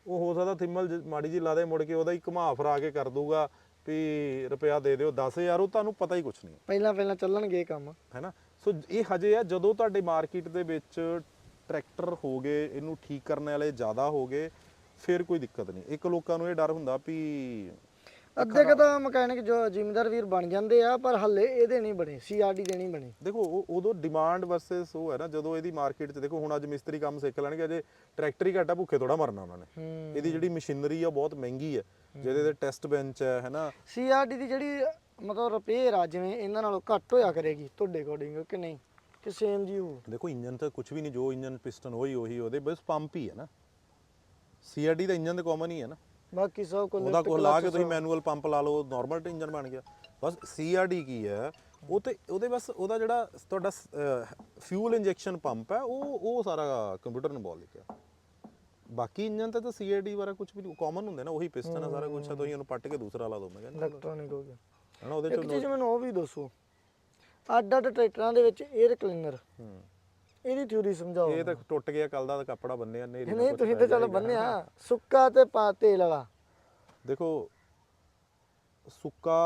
ਉਹ ਹੋ ਸਕਦਾ ਥਿਮਲ ਮਾੜੀ ਜੀ ਲਾ ਦੇ ਮੁੜ ਕੇ ਉਹਦਾ ਹੀ ਘੁਮਾ ਫਰਾ ਕੇ ਕਰ ਦੂਗਾ ਵੀ ਰੁਪਿਆ ਦੇ ਦਿਓ 10000 ਉਹ ਤੁਹਾਨੂੰ ਪਤਾ ਹੀ ਕੁਛ ਨਹੀਂ। ਪਹਿਲਾਂ ਪਹਿਲਾਂ ਚੱਲਣਗੇ ਕੰਮ। ਹੈਨਾ ਸੋ ਇਹ ਹਜੇ ਆ ਜਦੋਂ ਤੁਹਾਡੇ ਮਾਰਕੀਟ ਦੇ ਵਿੱਚ ਟਰੈਕਟਰ ਹੋ ਗਏ ਇਹਨੂੰ ਠੀਕ ਕਰਨ ਵਾਲੇ ਜ਼ਿਆਦਾ ਹੋ ਗਏ ਫਿਰ ਕੋਈ ਦਿੱਕਤ ਨਹੀਂ। ਇੱਕ ਲੋਕਾਂ ਨੂੰ ਇਹ ਡਰ ਹੁੰਦਾ ਵੀ ਅੱਧੇ ਕੁ ਤਾਂ ਮਕੈਨਿਕ ਜੋ ਜ਼ਿਮੀਦਾਰ ਵੀਰ ਬਣ ਜਾਂਦੇ ਆ ਪਰ ਹੱਲੇ ਇਹਦੇ ਨਹੀਂ ਬਣੇ ਸੀਆਰਡੀ ਦੇ ਨਹੀਂ ਬਣੇ। ਦੇਖੋ ਉਹ- ਉਦੋਂ ਡਿਮਾਂਡ ਵਰਸਸ ਉਹ ਹੈ ਨਾ ਜਦੋਂ ਇਹਦੀ ਮਾਰਕੀਟ 'ਚ ਦੇਖੋ ਹੁਣ ਅੱਜ ਮਿਸਤਰੀ ਕੰਮ ਸਿੱਖ ਲੈਣਗੇ ਅਜੇ ਟਰੈਕਟਰ ਹੀ ਘਾਟਾ ਭੁੱਖੇ ਥੋੜਾ ਮਰਨਾ ਉਹਨਾਂ ਨੇ। ਹੂੰ। ਇਹਦੀ ਜਿਹੜੀ ਮਸ਼ੀਨਰੀ ਆ ਬਹੁਤ ਮਹਿੰਗੀ ਹੈ ਜਿਹਦੇ ਤੇ ਟੈਸਟ ਬੈਂਚ ਹੈ ਹੈਨਾ ਸੀਆਰਡੀ ਦੀ ਜਿਹੜੀ ਮਤਲਬ ਰਿਪੇਅਰ ਆ ਜਿਵੇਂ ਇਹਨਾਂ ਨਾਲੋਂ ਘੱਟ ਹੋਇਆ ਕਰੇਗੀ ਤੁਹਾਡੇ ਅਕੋਰਡਿੰਗ ਕਿ ਨਹੀਂ? ਕਿ ਸੇਮ ਜੀ ਹੋ ਦੇਖੋ ਇੰਜਨ ਤਾਂ ਕੁਝ ਵੀ ਨਹੀਂ ਜੋ ਇੰਜਨ ਪਿਸਟਨ ਹੋਈ ਉਹੀ ਉਹਦੇ ਬਸ ਪੰਪ ਹੀ ਹੈ ਨਾ। ਸੀਆਰਡੀ ਦਾ ਇੰਜਨ ਤਾਂ ਕਾਮਨ ਹੀ ਹੈ ਨਾ। ਬਾਕੀ ਸਭ ਕੋਲ ਉਹਦਾ ਕੋਲ ਲਾ ਕੇ ਤੁਸੀਂ ਮੈਨੂਅਲ ਪੰਪ ਲਾ ਲਓ ਨਾਰਮਲ ਇੰਜਨ ਬਣ ਗਿਆ। ਬਸ ਸੀਆਰਡੀ ਕੀ ਹੈ ਉਹ ਤੇ ਉਹਦੇ ਬਸ ਉਹਦਾ ਜਿਹੜਾ ਤੁਹਾਡਾ ਫਿਊਲ ਇੰਜੈਕਸ਼ਨ ਪੰਪ ਹੈ ਉਹ ਉਹ ਸਾਰਾ ਕੰਪਿਊਟਰ ਨੂੰ ਬੋਲ ਲਿਖਿਆ। ਬਾਕੀ ਇੰਜਨ ਤੇ ਤਾਂ ਸੀਆਰਡੀ ਵਾਲਾ ਕੁਝ ਵੀ ਕਾਮਨ ਹੁੰਦੇ ਨਾ ਉਹੀ ਪਿਸਟਨ ਹੈ ਸਾਰਾ ਕੁਝ ਹੈ ਤੁਸੀਂ ਉਹਨੂੰ ਪੱਟ ਕੇ ਦੂਸਰਾ ਲਾ ਦੋ ਮੈਂ ਕਹਿੰਦਾ। ਇਲੈਕਟ੍ਰੋਨਿਕ ਹੋ ਗਿਆ। ਹਨਾ ਉਹਦੇ ਇੱਕ ਚ ਚੀਜ਼ ਮੈਨੂੰ ਉਹ ਵੀ ਦੱਸੋ। ਅੱਡ ਅੱਡ ਟਰੈਕਟਰਾਂ ਦੇ ਵਿੱਚ 에ਅਰ ਕਲੀਨਰ ਹੂੰ। ਇਹਦੀ ਥਿਊਰੀ ਸਮਝਾਓ। ਇਹ ਤਾਂ ਟੁੱਟ ਗਿਆ ਕੱਲ ਦਾ ਕੱਪੜਾ ਬੰਨਿਆ ਨੇਰੀ ਨਹੀਂ ਤੁਸੀਂ ਤਾਂ ਚਲੋ ਬੰਨਿਆ। ਸੁੱਕਾ ਤੇ ਪਾ ਤੇਲ ਵਾਲਾ। ਦੇਖੋ ਸੁੱਕਾ